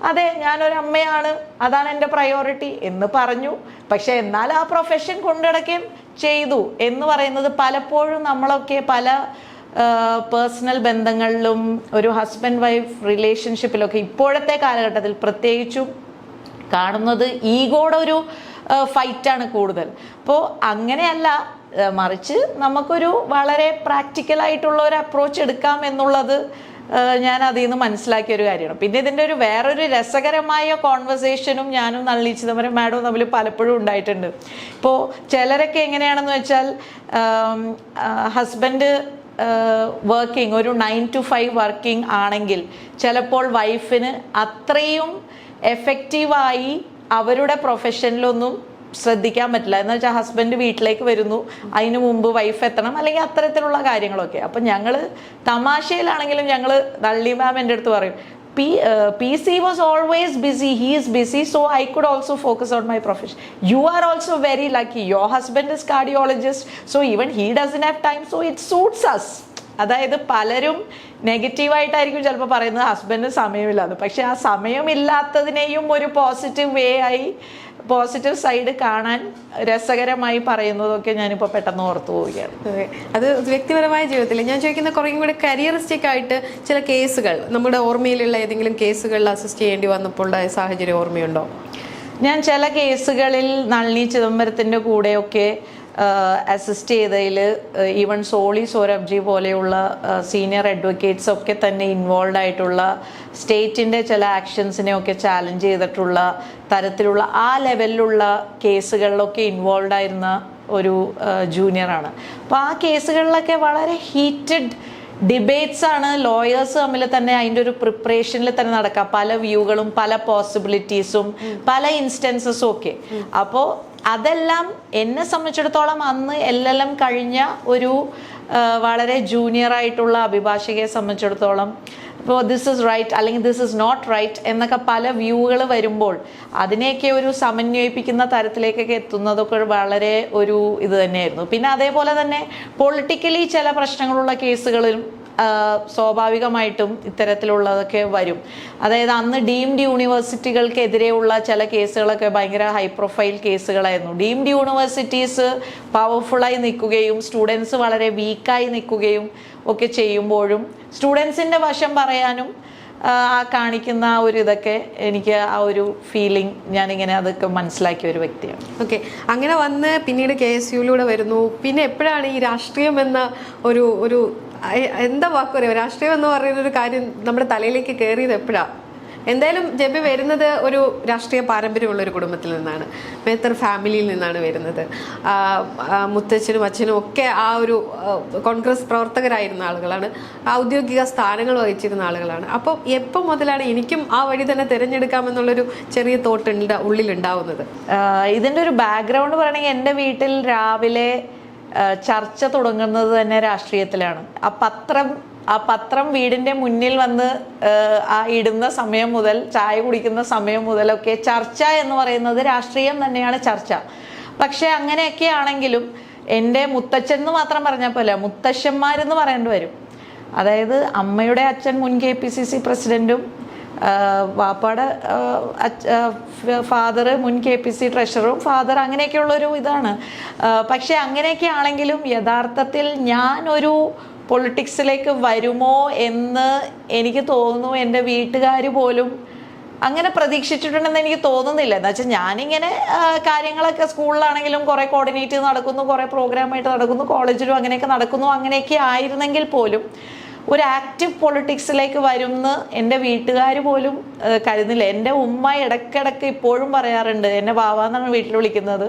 അതെ ഞാനൊരു അമ്മയാണ് അതാണ് എന്റെ പ്രയോറിറ്റി എന്ന് പറഞ്ഞു. പക്ഷെ എന്നാൽ ആ പ്രൊഫഷൻ കൊണ്ടിടക്കുകയും ചെയ്തു എന്ന് പറയുന്നത് പലപ്പോഴും നമ്മളൊക്കെ പല പേഴ്സണൽ ബന്ധങ്ങളിലും ഒരു ഹസ്ബൻഡ് വൈഫ് റിലേഷൻഷിപ്പിലൊക്കെ ഇപ്പോഴത്തെ കാലഘട്ടത്തിൽ പ്രത്യേകിച്ചും കാണുന്നത് ഈഗോടെ ഒരു ഫൈറ്റാണ് കൂടുതൽ. അപ്പോൾ അങ്ങനെയല്ല മറിച്ച് നമുക്കൊരു വളരെ പ്രാക്ടിക്കലായിട്ടുള്ള ഒരു അപ്രോച്ച് എടുക്കാം എന്നുള്ളത് ഞാൻ അതിൽ നിന്ന് മനസ്സിലാക്കിയ ഒരു കാര്യമാണ്. പിന്നെ ഇതിന്റെ ഒരു വേറൊരു രസകരമായ കോൺവെർസേഷനും ഞാനും നളിനി ചിദംബരം മാഡവും തമ്മിൽ പലപ്പോഴും ഉണ്ടായിട്ടുണ്ട്. ഇപ്പോൾ ചിലരൊക്കെ എങ്ങനെയാണെന്ന് വെച്ചാൽ ഹസ്ബൻഡ് വർക്കിംഗ് ഒരു നയൻ ടു ഫൈവ് വർക്കിംഗ് ആണെങ്കിൽ ചിലപ്പോൾ വൈഫിന് അത്രയും എഫക്റ്റീവായി അവരുടെ പ്രൊഫഷനിലൊന്നും ശ്രദ്ധിക്കാൻ പറ്റില്ല. എന്ന് വെച്ചാൽ ഹസ്ബൻഡ് വീട്ടിലേക്ക് വരുന്നു. അതിന് മുമ്പ് വൈഫ് എത്തണം. അല്ലെങ്കിൽ അത്തരത്തിലുള്ള കാര്യങ്ങളൊക്കെ. അപ്പം ഞങ്ങൾ തമാശയിലാണെങ്കിലും ഞങ്ങൾ നള്ളി മാം എന്റെ അടുത്ത് പറയും P P C was always busy he is busy so I could also focus on my profession you are also very lucky your husband is cardiologist so even he doesn't have time so it suits us അതായത് പലരും നെഗറ്റീവായിട്ടായിരിക്കും ചിലപ്പോൾ പറയുന്നത്. Husband സമയമില്ലാതെ. പക്ഷെ ആ സമയമില്ലാത്തതിനെയും ഒരു positive വേ ആയി പോസിറ്റീവ് സൈഡ് കാണാൻ രസകരമായി പറയുന്നതൊക്കെ ഞാനിപ്പോൾ പെട്ടെന്ന് ഓർത്തു പോവുകയാണ്. അത്. വ്യക്തിപരമായ ജീവിതത്തിൽ ഞാൻ ചോദിക്കുന്ന കുറേ കൂടെ കരിയറിസ്റ്റിക് ആയിട്ട് ചില കേസുകൾ നമ്മുടെ ഓർമ്മയിലുള്ള ഏതെങ്കിലും കേസുകളിൽ അസിസ്റ്റ് ചെയ്യേണ്ടി വന്നപ്പോൾ ഉണ്ടായ സാഹചര്യം ഓർമ്മയുണ്ടോ? ഞാൻ ചില കേസുകളിൽ നളിനി ചിദംബരത്തിന്റെ കൂടെയൊക്കെ അസിസ്റ്റ് ചെയ്തതിൽ ഈവൻ സോളി സോരബ്ജി പോലെയുള്ള സീനിയർ അഡ്വക്കേറ്റ്സ് ഒക്കെ തന്നെ ഇൻവോൾവ് ആയിട്ടുള്ള സ്റ്റേറ്റിന്റെ ചില ആക്ഷൻസിനെ ഒക്കെ ചാലഞ്ച് ചെയ്തിട്ടുള്ള തരത്തിലുള്ള ആ ലെവലിലുള്ള കേസുകളിലൊക്കെ ഇൻവോൾവ് ആയിരുന്ന ഒരു ജൂനിയറാണ് അപ്പോൾ ആ കേസുകളിലൊക്കെ വളരെ ഹീറ്റഡ് ഡിബേറ്റ്സ് ആണ് ലോയേഴ്സ് തമ്മിൽ തന്നെ അതിന്റെ ഒരു പ്രിപ്പറേഷനിൽ തന്നെ നടക്കുക. പല വ്യൂകളും പല പോസിബിലിറ്റീസും പല ഇൻസ്റ്റൻസസും ഒക്കെ. അപ്പോൾ അതെല്ലാം എന്നെ സംബന്ധിച്ചിടത്തോളം അന്ന് എൽ എൽ എം കഴിഞ്ഞ ഒരു വളരെ ജൂനിയർ ആയിട്ടുള്ള അഭിഭാഷകയെ സംബന്ധിച്ചിടത്തോളം ഇപ്പോൾ ദിസ് ഇസ് റൈറ്റ് അല്ലെങ്കിൽ ദിസ് ഇസ് നോട്ട് റൈറ്റ് എന്നൊക്കെ പല വ്യൂകൾ വരുമ്പോൾ അതിനെയൊക്കെ ഒരു സമന്വയിപ്പിക്കുന്ന തരത്തിലേക്കൊക്കെ എത്തുന്നതൊക്കെ വളരെ ഒരു ഇത് തന്നെയായിരുന്നു. പിന്നെ അതേപോലെ തന്നെ പൊളിറ്റിക്കലി ചില പ്രശ്നങ്ങളുള്ള കേസുകളിലും സ്വാഭാവികമായിട്ടും ഇത്തരത്തിലുള്ളതൊക്കെ വരും. അതായത് അന്ന് ഡീംഡ് യൂണിവേഴ്സിറ്റികൾക്കെതിരെയുള്ള ചില കേസുകളൊക്കെ ഭയങ്കര ഹൈ പ്രൊഫൈൽ കേസുകളായിരുന്നു. ഡീംഡ് യൂണിവേഴ്സിറ്റീസ് പവർഫുള്ളായി നിൽക്കുകയും സ്റ്റുഡൻസ് വളരെ വീക്കായി നിൽക്കുകയും ഒക്കെ ചെയ്യുമ്പോഴും സ്റ്റുഡൻസിന്റെ വശം പറയാനും ആ, കാണിക്കുന്ന ഒരു ഇതൊക്കെ എനിക്ക് ആ ഒരു ഫീലിംഗ് ഞാനിങ്ങനെ അതൊക്കെ മനസ്സിലാക്കിയ ഒരു വ്യക്തിയാണ്. ഓക്കെ അങ്ങനെ വന്ന് പിന്നീട് കെ എസ് യുയിലൂടെ വരുന്നു. പിന്നെ എപ്പോഴാണ് ഈ രാഷ്ട്രീയം എന്ന ഒരു ഒരു എന്താ വാക്ക് പറയുക? രാഷ്ട്രീയം എന്ന് പറയുന്ന ഒരു കാര്യം നമ്മുടെ തലയിലേക്ക് കയറിയത് എപ്പോഴാണ് എന്തായാലും ജബി വരുന്നത് ഒരു രാഷ്ട്രീയ പാരമ്പര്യമുള്ള ഒരു കുടുംബത്തിൽ നിന്നാണ്. മേത്തർ ഫാമിലിയിൽ നിന്നാണ് വരുന്നത്. മുത്തച്ഛനും അച്ഛനും ഒക്കെ ആ ഒരു കോൺഗ്രസ് പ്രവർത്തകരായിരുന്ന ആളുകളാണ്. ഔദ്യോഗിക സ്ഥാനങ്ങൾ വഹിച്ചിരുന്ന ആളുകളാണ്. അപ്പോൾ എപ്പോൾ മുതലാണ് എനിക്കും ആ വഴി തന്നെ തിരഞ്ഞെടുക്കാമെന്നുള്ളൊരു ചെറിയ തോട്ട് ഉള്ളിൽ ഉള്ളിലുണ്ടാവുന്നത് ഇതിന്റെ ഒരു ബാക്ക്ഗ്രൗണ്ട് പറയണമെങ്കിൽ എന്റെ വീട്ടിൽ രാവിലെ ചർച്ച തുടങ്ങുന്നത് തന്നെ രാഷ്ട്രീയത്തിലാണ്. ആ പത്രം ആ പത്രം വീടിന്റെ മുന്നിൽ വന്ന് ആ ഇടുന്ന സമയം മുതൽ ചായ കുടിക്കുന്ന സമയം മുതലൊക്കെ ചർച്ച എന്ന് പറയുന്നത് രാഷ്ട്രീയം തന്നെയാണ് ചർച്ച. പക്ഷെ അങ്ങനെയൊക്കെ ആണെങ്കിലും എന്റെ മുത്തച്ഛൻ എന്ന് മാത്രം പറഞ്ഞാൽ പോലെ മുത്തശ്ശന്മാരെന്ന് പറയേണ്ടി വരും. അതായത് അമ്മയുടെ അച്ഛൻ മുൻ കെ പി സി സി പ്രസിഡന്റും വാപ്പാടെ ഫാദർ മുൻ കെ പി സി ട്രഷറും ഫാദർ അങ്ങനെയൊക്കെയുള്ളൊരു ഇതാണ്. പക്ഷേ അങ്ങനെയൊക്കെ ആണെങ്കിലും യഥാർത്ഥത്തിൽ ഞാനൊരു പൊളിറ്റിക്സിലേക്ക് വരുമോ എന്ന് എനിക്ക് തോന്നുന്നു. എന്റെ വീട്ടുകാർ പോലും അങ്ങനെ പ്രതീക്ഷിച്ചിട്ടുണ്ടെന്ന് എനിക്ക് തോന്നുന്നില്ല. എന്ന് വെച്ചാൽ ഞാനിങ്ങനെ കാര്യങ്ങളൊക്കെ സ്കൂളിലാണെങ്കിലും കുറേ കോർഡിനേറ്റ് നടക്കുന്നു കുറേ പ്രോഗ്രാമായിട്ട് നടക്കുന്നു കോളേജിലും അങ്ങനെയൊക്കെ നടക്കുന്നു അങ്ങനെയൊക്കെ ആയിരുന്നെങ്കിൽ പോലും ഒരു ആക്റ്റീവ് പൊളിറ്റിക്സിലേക്ക് വരുമെന്ന് എന്റെ വീട്ടുകാർ പോലും കരുതുന്നില്ല. എന്റെ ഉമ്മ ഇടയ്ക്കിടയ്ക്ക് ഇപ്പോഴും പറയാറുണ്ട് എന്നെ വാവ എന്നാണ് വീട്ടിൽ വിളിക്കുന്നത്.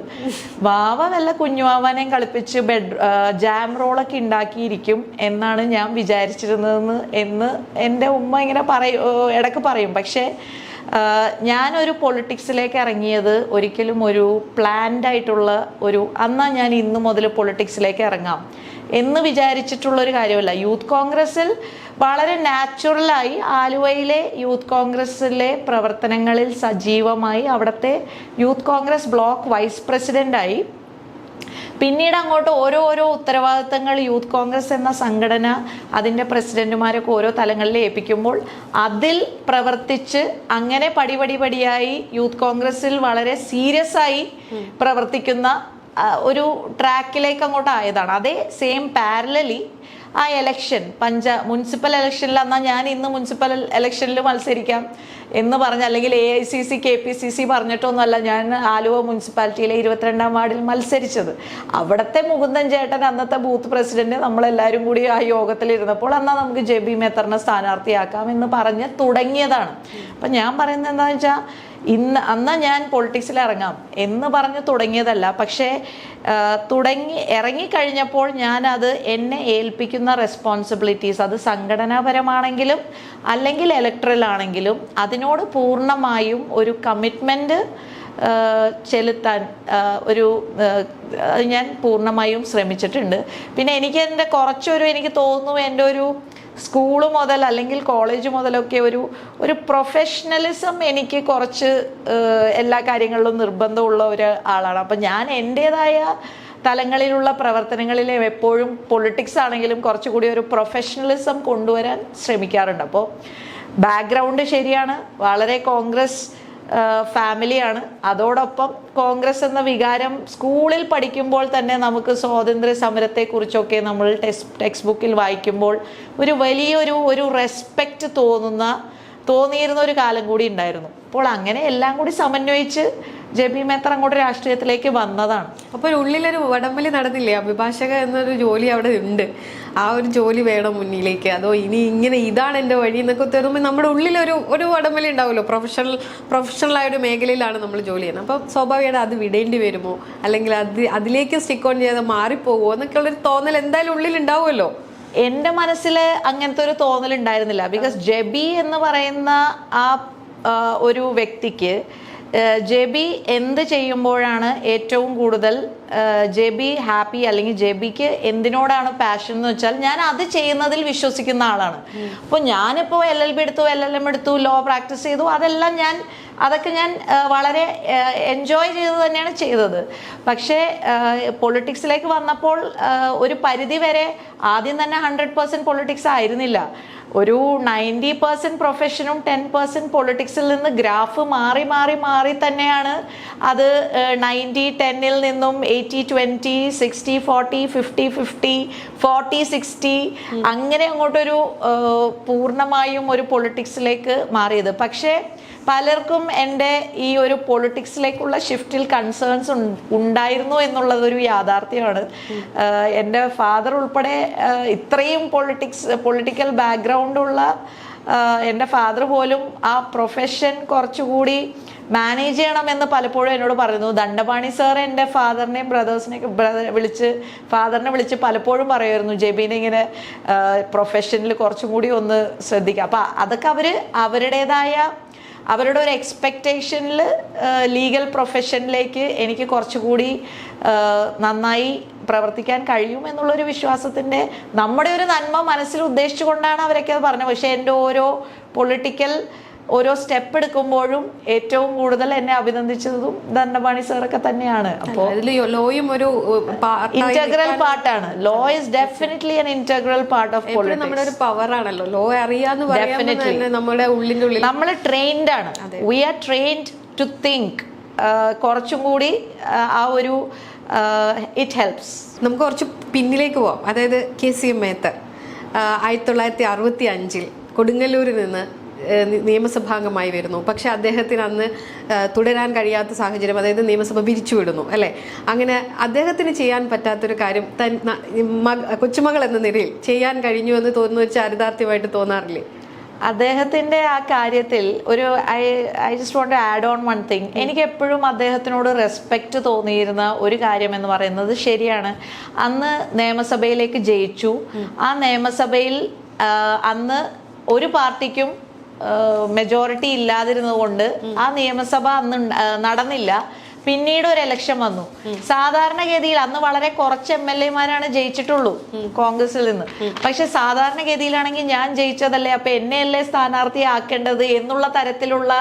വാവ നല്ല കുഞ്ഞുവാവാനെയും കളിപ്പിച്ച് ബെഡ് ജാം റോളൊക്കെ ഉണ്ടാക്കിയിരിക്കും എന്നാണ് ഞാൻ വിചാരിച്ചിരുന്നതെന്ന് എന്ന് എന്റെ ഉമ്മ ഇങ്ങനെ പറയും ഇടയ്ക്ക് പറയും. പക്ഷേ ഞാനൊരു പൊളിറ്റിക്സിലേക്ക് ഇറങ്ങിയത് ഒരിക്കലും ഒരു പ്ലാൻഡ് ആയിട്ടുള്ള ഒരു അന്നാ ഞാൻ ഇന്ന് മുതൽ പൊളിറ്റിക്സിലേക്ക് ഇറങ്ങാം എന്ന് വിചാരിച്ചിട്ടുള്ള ഒരു കാര്യമല്ല. യൂത്ത് കോൺഗ്രസിൽ വളരെ നാച്ചുറലായി ആലുവയിലെ യൂത്ത് കോൺഗ്രസിലെ പ്രവർത്തനങ്ങളിൽ സജീവമായി അവിടുത്തെ യൂത്ത് കോൺഗ്രസ് ബ്ലോക്ക് വൈസ് പ്രസിഡന്റായി പിന്നീട് അങ്ങോട്ട് ഓരോ ഓരോ ഉത്തരവാദിത്തങ്ങൾ യൂത്ത് കോൺഗ്രസ് എന്ന സംഘടന അതിന്റെ പ്രസിഡന്റുമാരൊക്കെ ഓരോ തലങ്ങളിൽ ഏൽപ്പിക്കുമ്പോൾ അതിൽ പ്രവർത്തിച്ച് അങ്ങനെ പടിപടി പടിയായി യൂത്ത് കോൺഗ്രസിൽ വളരെ സീരിയസ് ആയി പ്രവർത്തിക്കുന്ന ഒരു ട്രാക്കിലേക്ക് അങ്ങോട്ട് ആയതാണ്. അതേ സെയിം പാരലലി ആ എലക്ഷൻ പഞ്ചാ മുനിസിപ്പൽ എലക്ഷനിൽ എന്നാൽ ഞാൻ ഇന്ന് മുനിസിപ്പൽ എലക്ഷനിൽ മത്സരിക്കാം എന്ന് പറഞ്ഞ അല്ലെങ്കിൽ A I C C K P C C പറഞ്ഞിട്ടൊന്നുമല്ല ഞാൻ ആലുവ മുനിസിപ്പാലിറ്റിയിലെ ഇരുപത്തിരണ്ടാം വാർഡിൽ മത്സരിച്ചത്. അവിടുത്തെ മുകുന്ദൻ ചേട്ടൻ അന്നത്തെ ബൂത്ത് പ്രസിഡന്റ് നമ്മളെല്ലാവരും കൂടി ആ യോഗത്തിലിരുന്നപ്പോൾ എന്നാൽ നമുക്ക് ജെ ബി മേത്തറിനെ സ്ഥാനാർത്ഥിയാക്കാം എന്ന് പറഞ്ഞ് തുടങ്ങിയതാണ്. അപ്പം ഞാൻ പറയുന്നത് എന്താണെന്ന് വെച്ചാൽ ഇന്ന് അന്ന് ഞാൻ പൊളിറ്റിക്സിൽ ഇറങ്ങാം എന്ന് പറഞ്ഞ് തുടങ്ങിയതല്ല. പക്ഷേ തുടങ്ങി ഇറങ്ങിക്കഴിഞ്ഞപ്പോൾ ഞാനത് എന്നെ ഏൽപ്പിക്കുന്ന റെസ്പോൺസിബിലിറ്റീസ് അത് സംഘടനാപരമാണെങ്കിലും അല്ലെങ്കിൽ ഇലക്ട്രൽ ആണെങ്കിലും അതിനോട് പൂർണമായും ഒരു കമ്മിറ്റ്മെന്റ് ചെലുത്താൻ ഒരു ഞാൻ പൂർണമായും ശ്രമിച്ചിട്ടുണ്ട്. പിന്നെ എനിക്ക് എന്റെ കുറച്ചൊരു എനിക്ക് തോന്നുന്നു എന്റെ ഒരു സ്കൂൾ മുതൽ അല്ലെങ്കിൽ കോളേജ് മുതലൊക്കെ ഒരു ഒരു പ്രൊഫഷണലിസം എനിക്ക് കുറച്ച് എല്ലാ കാര്യങ്ങളിലും നിർബന്ധമുള്ള ഒരു ആളാണ്. അപ്പം ഞാൻ എന്റേതായ തലങ്ങളിലുള്ള പ്രവർത്തനങ്ങളിൽ എപ്പോഴും പൊളിറ്റിക്സ് ആണെങ്കിലും കുറച്ചുകൂടി ഒരു പ്രൊഫഷണലിസം കൊണ്ടുവരാൻ ശ്രമിക്കാറുണ്ട്. അപ്പോൾ ബാക്ക്ഗ്രൗണ്ട് ശരിയാണ്. വളരെ കോൺഗ്രസ് ഫാമിലിയാണ്. അതോടൊപ്പം കോൺഗ്രസ് എന്ന വികാരം സ്കൂളിൽ പഠിക്കുമ്പോൾ തന്നെ നമുക്ക് സ്വാതന്ത്ര്യ സമരത്തെക്കുറിച്ചൊക്കെ നമ്മൾ ടെക്സ്റ്റ് ടെക്സ്റ്റ് ബുക്കിൽ വായിക്കുമ്പോൾ ഒരു വലിയൊരു ഒരു റെസ്പെക്റ്റ് തോന്നുന്ന തോന്നിയിരുന്ന ഒരു കാലം കൂടി ഉണ്ടായിരുന്നു. അപ്പോൾ അങ്ങനെ എല്ലാം കൂടി സമന്വയിച്ച് ജബി മേത്തർ അങ്ങോട്ട് രാഷ്ട്രീയത്തിലേക്ക് വന്നതാണ്. അപ്പോൾ ഉള്ളിലൊരു വടംവലി നടന്നില്ലേ? അഭിഭാഷക എന്നൊരു ജോലി അവിടെ ഉണ്ട്. ആ ഒരു ജോലി വേണം മുന്നിലേക്ക്. അതോ ഇനി ഇങ്ങനെ ഇതാണ് എന്റെ വഴി എന്നൊക്കെ തരുമ്പോൾ നമ്മുടെ ഉള്ളിലൊരു ഒരു വടംവലി ഉണ്ടാവുമല്ലോ? പ്രൊഫഷണൽ പ്രൊഫഷണൽ പ്രൊഫഷണലായ ഒരു മേഖലയിലാണ് നമ്മൾ ജോലി ചെയ്യുന്നത്. അപ്പോൾ സ്വാഭാവികമായിട്ട് അത് വിടേണ്ടി വരുമോ? അല്ലെങ്കിൽ അത് അതിലേക്ക് സ്റ്റിക്ക് ഓൺ ചെയ്യാതെ മാറിപ്പോകുമോ? എന്നൊക്കെയുള്ളൊരു തോന്നൽ എന്തായാലും ഉള്ളിൽ ഉണ്ടാവുമല്ലോ? എന്റെ മനസ്സിൽ അങ്ങനത്തെ ഒരു തോന്നൽ ഉണ്ടായിരുന്നില്ല. ബിക്കോസ് ജെബി എന്ന് പറയുന്ന ആ ഒരു വ്യക്തിക്ക് ജെബി എന്ത് ചെയ്യുമ്പോഴാണ് ഏറ്റവും കൂടുതൽ ജെബി ഹാപ്പി അല്ലെങ്കിൽ ജെബിക്ക് എന്തിനോടാണ് പാഷൻ എന്ന് വെച്ചാൽ ഞാൻ അത് ചെയ്യുന്നതിൽ വിശ്വസിക്കുന്ന ആളാണ്. അപ്പോൾ ഞാനിപ്പോൾ എൽ എൽ ബി എടുത്തു എൽ എൽ എം എടുത്തു ലോ പ്രാക്ടീസ് ചെയ്തു അതെല്ലാം ഞാൻ അതൊക്കെ ഞാൻ വളരെ എൻജോയ് ചെയ്ത് തന്നെയാണ് ചെയ്തത്. പക്ഷേ പൊളിറ്റിക്സിലേക്ക് വന്നപ്പോൾ ഒരു പരിധി വരെ ആദ്യം തന്നെ ഹൺഡ്രഡ് പെർസെന്റ് പൊളിറ്റിക്സ് ആയിരുന്നില്ല. ഒരു നയന്റി പെർസെന്റ് പ്രൊഫഷനും ടെൻ പെർസെന്റ് പൊളിറ്റിക്സിൽ നിന്ന് ഗ്രാഫ് മാറി മാറി മാറി തന്നെയാണ്. അത് നയന്റി ടെന്നിൽ നിന്നും eighty twenty sixty forty fifty fifty forty sixty അങ്ങനെ അങ്ങോട്ടൊരു പൂർണമായും ഒരു പൊളിറ്റിക്സിലേക്ക് മാറിയത്. പക്ഷേ പലർക്കും എന്റെ ഈ ഒരു പൊളിറ്റിക്സിലേക്കുള്ള ഷിഫ്റ്റിൽ കൺസേൺസ് ഉണ്ടായിരുന്നു എന്നുള്ളതൊരു യാഥാർത്ഥ്യമാണ്. എന്റെ ഫാദർ ഉൾപ്പെടെ ഇത്രയും പൊളിറ്റിക്സ് പൊളിറ്റിക്കൽ ബാക്ക്ഗ്രൗണ്ട് ഉള്ള എന്റെ ഫാദർ പോലും ആ പ്രൊഫഷൻ കുറച്ചുകൂടി മാനേജ് ചെയ്യണമെന്ന് പലപ്പോഴും എന്നോട് പറയുന്നു. ദണ്ഡപാണി സാർ എന്റെ ഫാദറിനെയും ബ്രദേഴ്സിനെയൊക്കെ ബ്രദർ വിളിച്ച് ഫാദറിനെ വിളിച്ച് പലപ്പോഴും പറയുമായിരുന്നു ജെബീനെ ഇങ്ങനെ പ്രൊഫഷനിൽ കുറച്ചും കൂടി ഒന്ന് ശ്രദ്ധിക്കുക അപ്പം അതൊക്കെ അവർ അവരുടേതായ അവരുടെ ഒരു എക്സ്പെക്റ്റേഷനിൽ ലീഗൽ പ്രൊഫഷനിലേക്ക് എനിക്ക് കുറച്ചുകൂടി നന്നായി പ്രവർത്തിക്കാൻ കഴിയും എന്നുള്ളൊരു വിശ്വാസത്തിന്റെ നമ്മുടെ ഒരു നന്മ മനസ്സിൽ ഉദ്ദേശിച്ചുകൊണ്ടാണ് അവരൊക്കെ അത് പറഞ്ഞത്. പക്ഷേ എന്റെ ഓരോ പൊളിറ്റിക്കൽ ഓരോ സ്റ്റെപ്പ് എടുക്കുമ്പോഴും ഏറ്റവും കൂടുതൽ എന്നെ അഭിനന്ദിച്ചതും ദണ്ഡപാണി സാറൊക്കെ തന്നെയാണ്. അപ്പോൾ ലോയും ഒരു ഇന്റഗ്രൽ പാർട്ടാണ് law is definitely an integral part of politics നമ്മുടെ ഒരു പവർ ആണല്ലോ. ലോ അറിയാന്ന്. തന്നെ നമ്മുടെ ഉള്ളിന്റെ ഉള്ളിൽ നമ്മൾ ട്രെയിൻഡ് ആണ്. We are trained to think കുറച്ചും കൂടി ആ, ഒരു ഇറ്റ് ഹെൽപ്സ് നമുക്ക് കുറച്ച് പിന്നിലേക്ക് പോവാം. അതായത് കെ സി എം മേത്തർ ആയിരത്തി തൊള്ളായിരത്തി അറുപത്തി അഞ്ചിൽ കൊടുങ്ങല്ലൂരിൽ നിന്ന് നിയമസഭാംഗമായി വരുന്നു. പക്ഷെ അദ്ദേഹത്തിന് അന്ന് തുടരാൻ കഴിയാത്ത സാഹചര്യം അതായത് നിയമസഭ പിരിച്ചുവിടുന്നു അല്ലേ? അങ്ങനെ അദ്ദേഹത്തിന് ചെയ്യാൻ പറ്റാത്തൊരു കാര്യം തൻ മക- കൊച്ചുമകൾ എന്ന നിലയിൽ ചെയ്യാൻ കഴിഞ്ഞു എന്ന് തോന്നുന്നു ഒരു ചാരിതാർത്ഥ്യമായിട്ട് തോന്നാറില്ലേ? അദ്ദേഹത്തിന്റെ ആ കാര്യത്തിൽ ഒരു I I just want add on one thing എനിക്ക് എപ്പോഴും അദ്ദേഹത്തിനോട് റെസ്പെക്റ്റ് തോന്നിയിരുന്ന ഒരു കാര്യം എന്ന് പറയുന്നത് ശരിയാണ്. അന്ന് നിയമസഭയിലേക്ക് ജയിച്ചു. ആ നിയമസഭയിൽ അന്ന് ഒരു പാർട്ടിക്കും മെജോറിറ്റി ഇല്ലാതിരുന്നത് കൊണ്ട് ആ നിയമസഭ അന്ന് നടന്നില്ല. പിന്നീട് ഒരു ഇലക്ഷൻ വന്നു. സാധാരണഗതിയിൽ അന്ന് വളരെ കുറച്ച് എം എൽ എമാരാണ് ജയിച്ചിട്ടുള്ളൂ കോൺഗ്രസിൽ നിന്ന്. പക്ഷെ സാധാരണഗതിയിലാണെങ്കിൽ ഞാൻ ജയിച്ചതല്ലേ അപ്പൊ എന്നെ അല്ലേ സ്ഥാനാർത്ഥി സ്ഥാനാർത്ഥിയാക്കേണ്ടത് എന്നുള്ള തരത്തിലുള്ള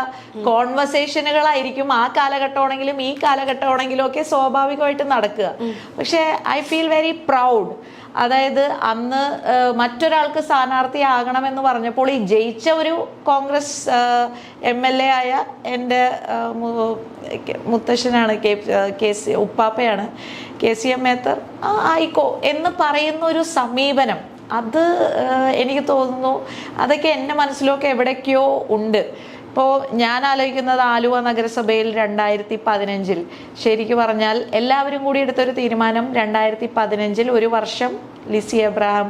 കോൺവെർസേഷനുകളായിരിക്കും ആ കാലഘട്ടമാണെങ്കിലും ഈ കാലഘട്ടമാണെങ്കിലും ഒക്കെ സ്വാഭാവികമായിട്ട് നടക്കുക. പക്ഷെ ഐ ഫീൽ വെരി പ്രൗഡ്. അതായത് അന്ന് മറ്റൊരാൾക്ക് സ്ഥാനാർത്ഥിയാകണമെന്ന് പറഞ്ഞപ്പോൾ ഈ ജയിച്ച ഒരു കോൺഗ്രസ് എം എൽ എ ആയ എന്റെ മുത്തശ്ശനാണ് കെ കെ സി ഉപ്പാപ്പയാണ് കെ സി എം മേത്തർ. ആ ആയിക്കോ. എന്ന് പറയുന്ന ഒരു സമീപനം അത് എനിക്ക് തോന്നുന്നു അതൊക്കെ എന്റെ മനസ്സിലൊക്കെ എവിടേക്കോ ഉണ്ട്. ഇപ്പോൾ ഞാൻ ആലോചിക്കുന്നത് ആലുവ നഗരസഭയിൽ രണ്ടായിരത്തി പതിനഞ്ചിൽ ശരിക്കു പറഞ്ഞാൽ എല്ലാവരും കൂടി എടുത്തൊരു തീരുമാനം രണ്ടായിരത്തി പതിനഞ്ചിൽ ഒരു വർഷം ലിസി എബ്രാഹാം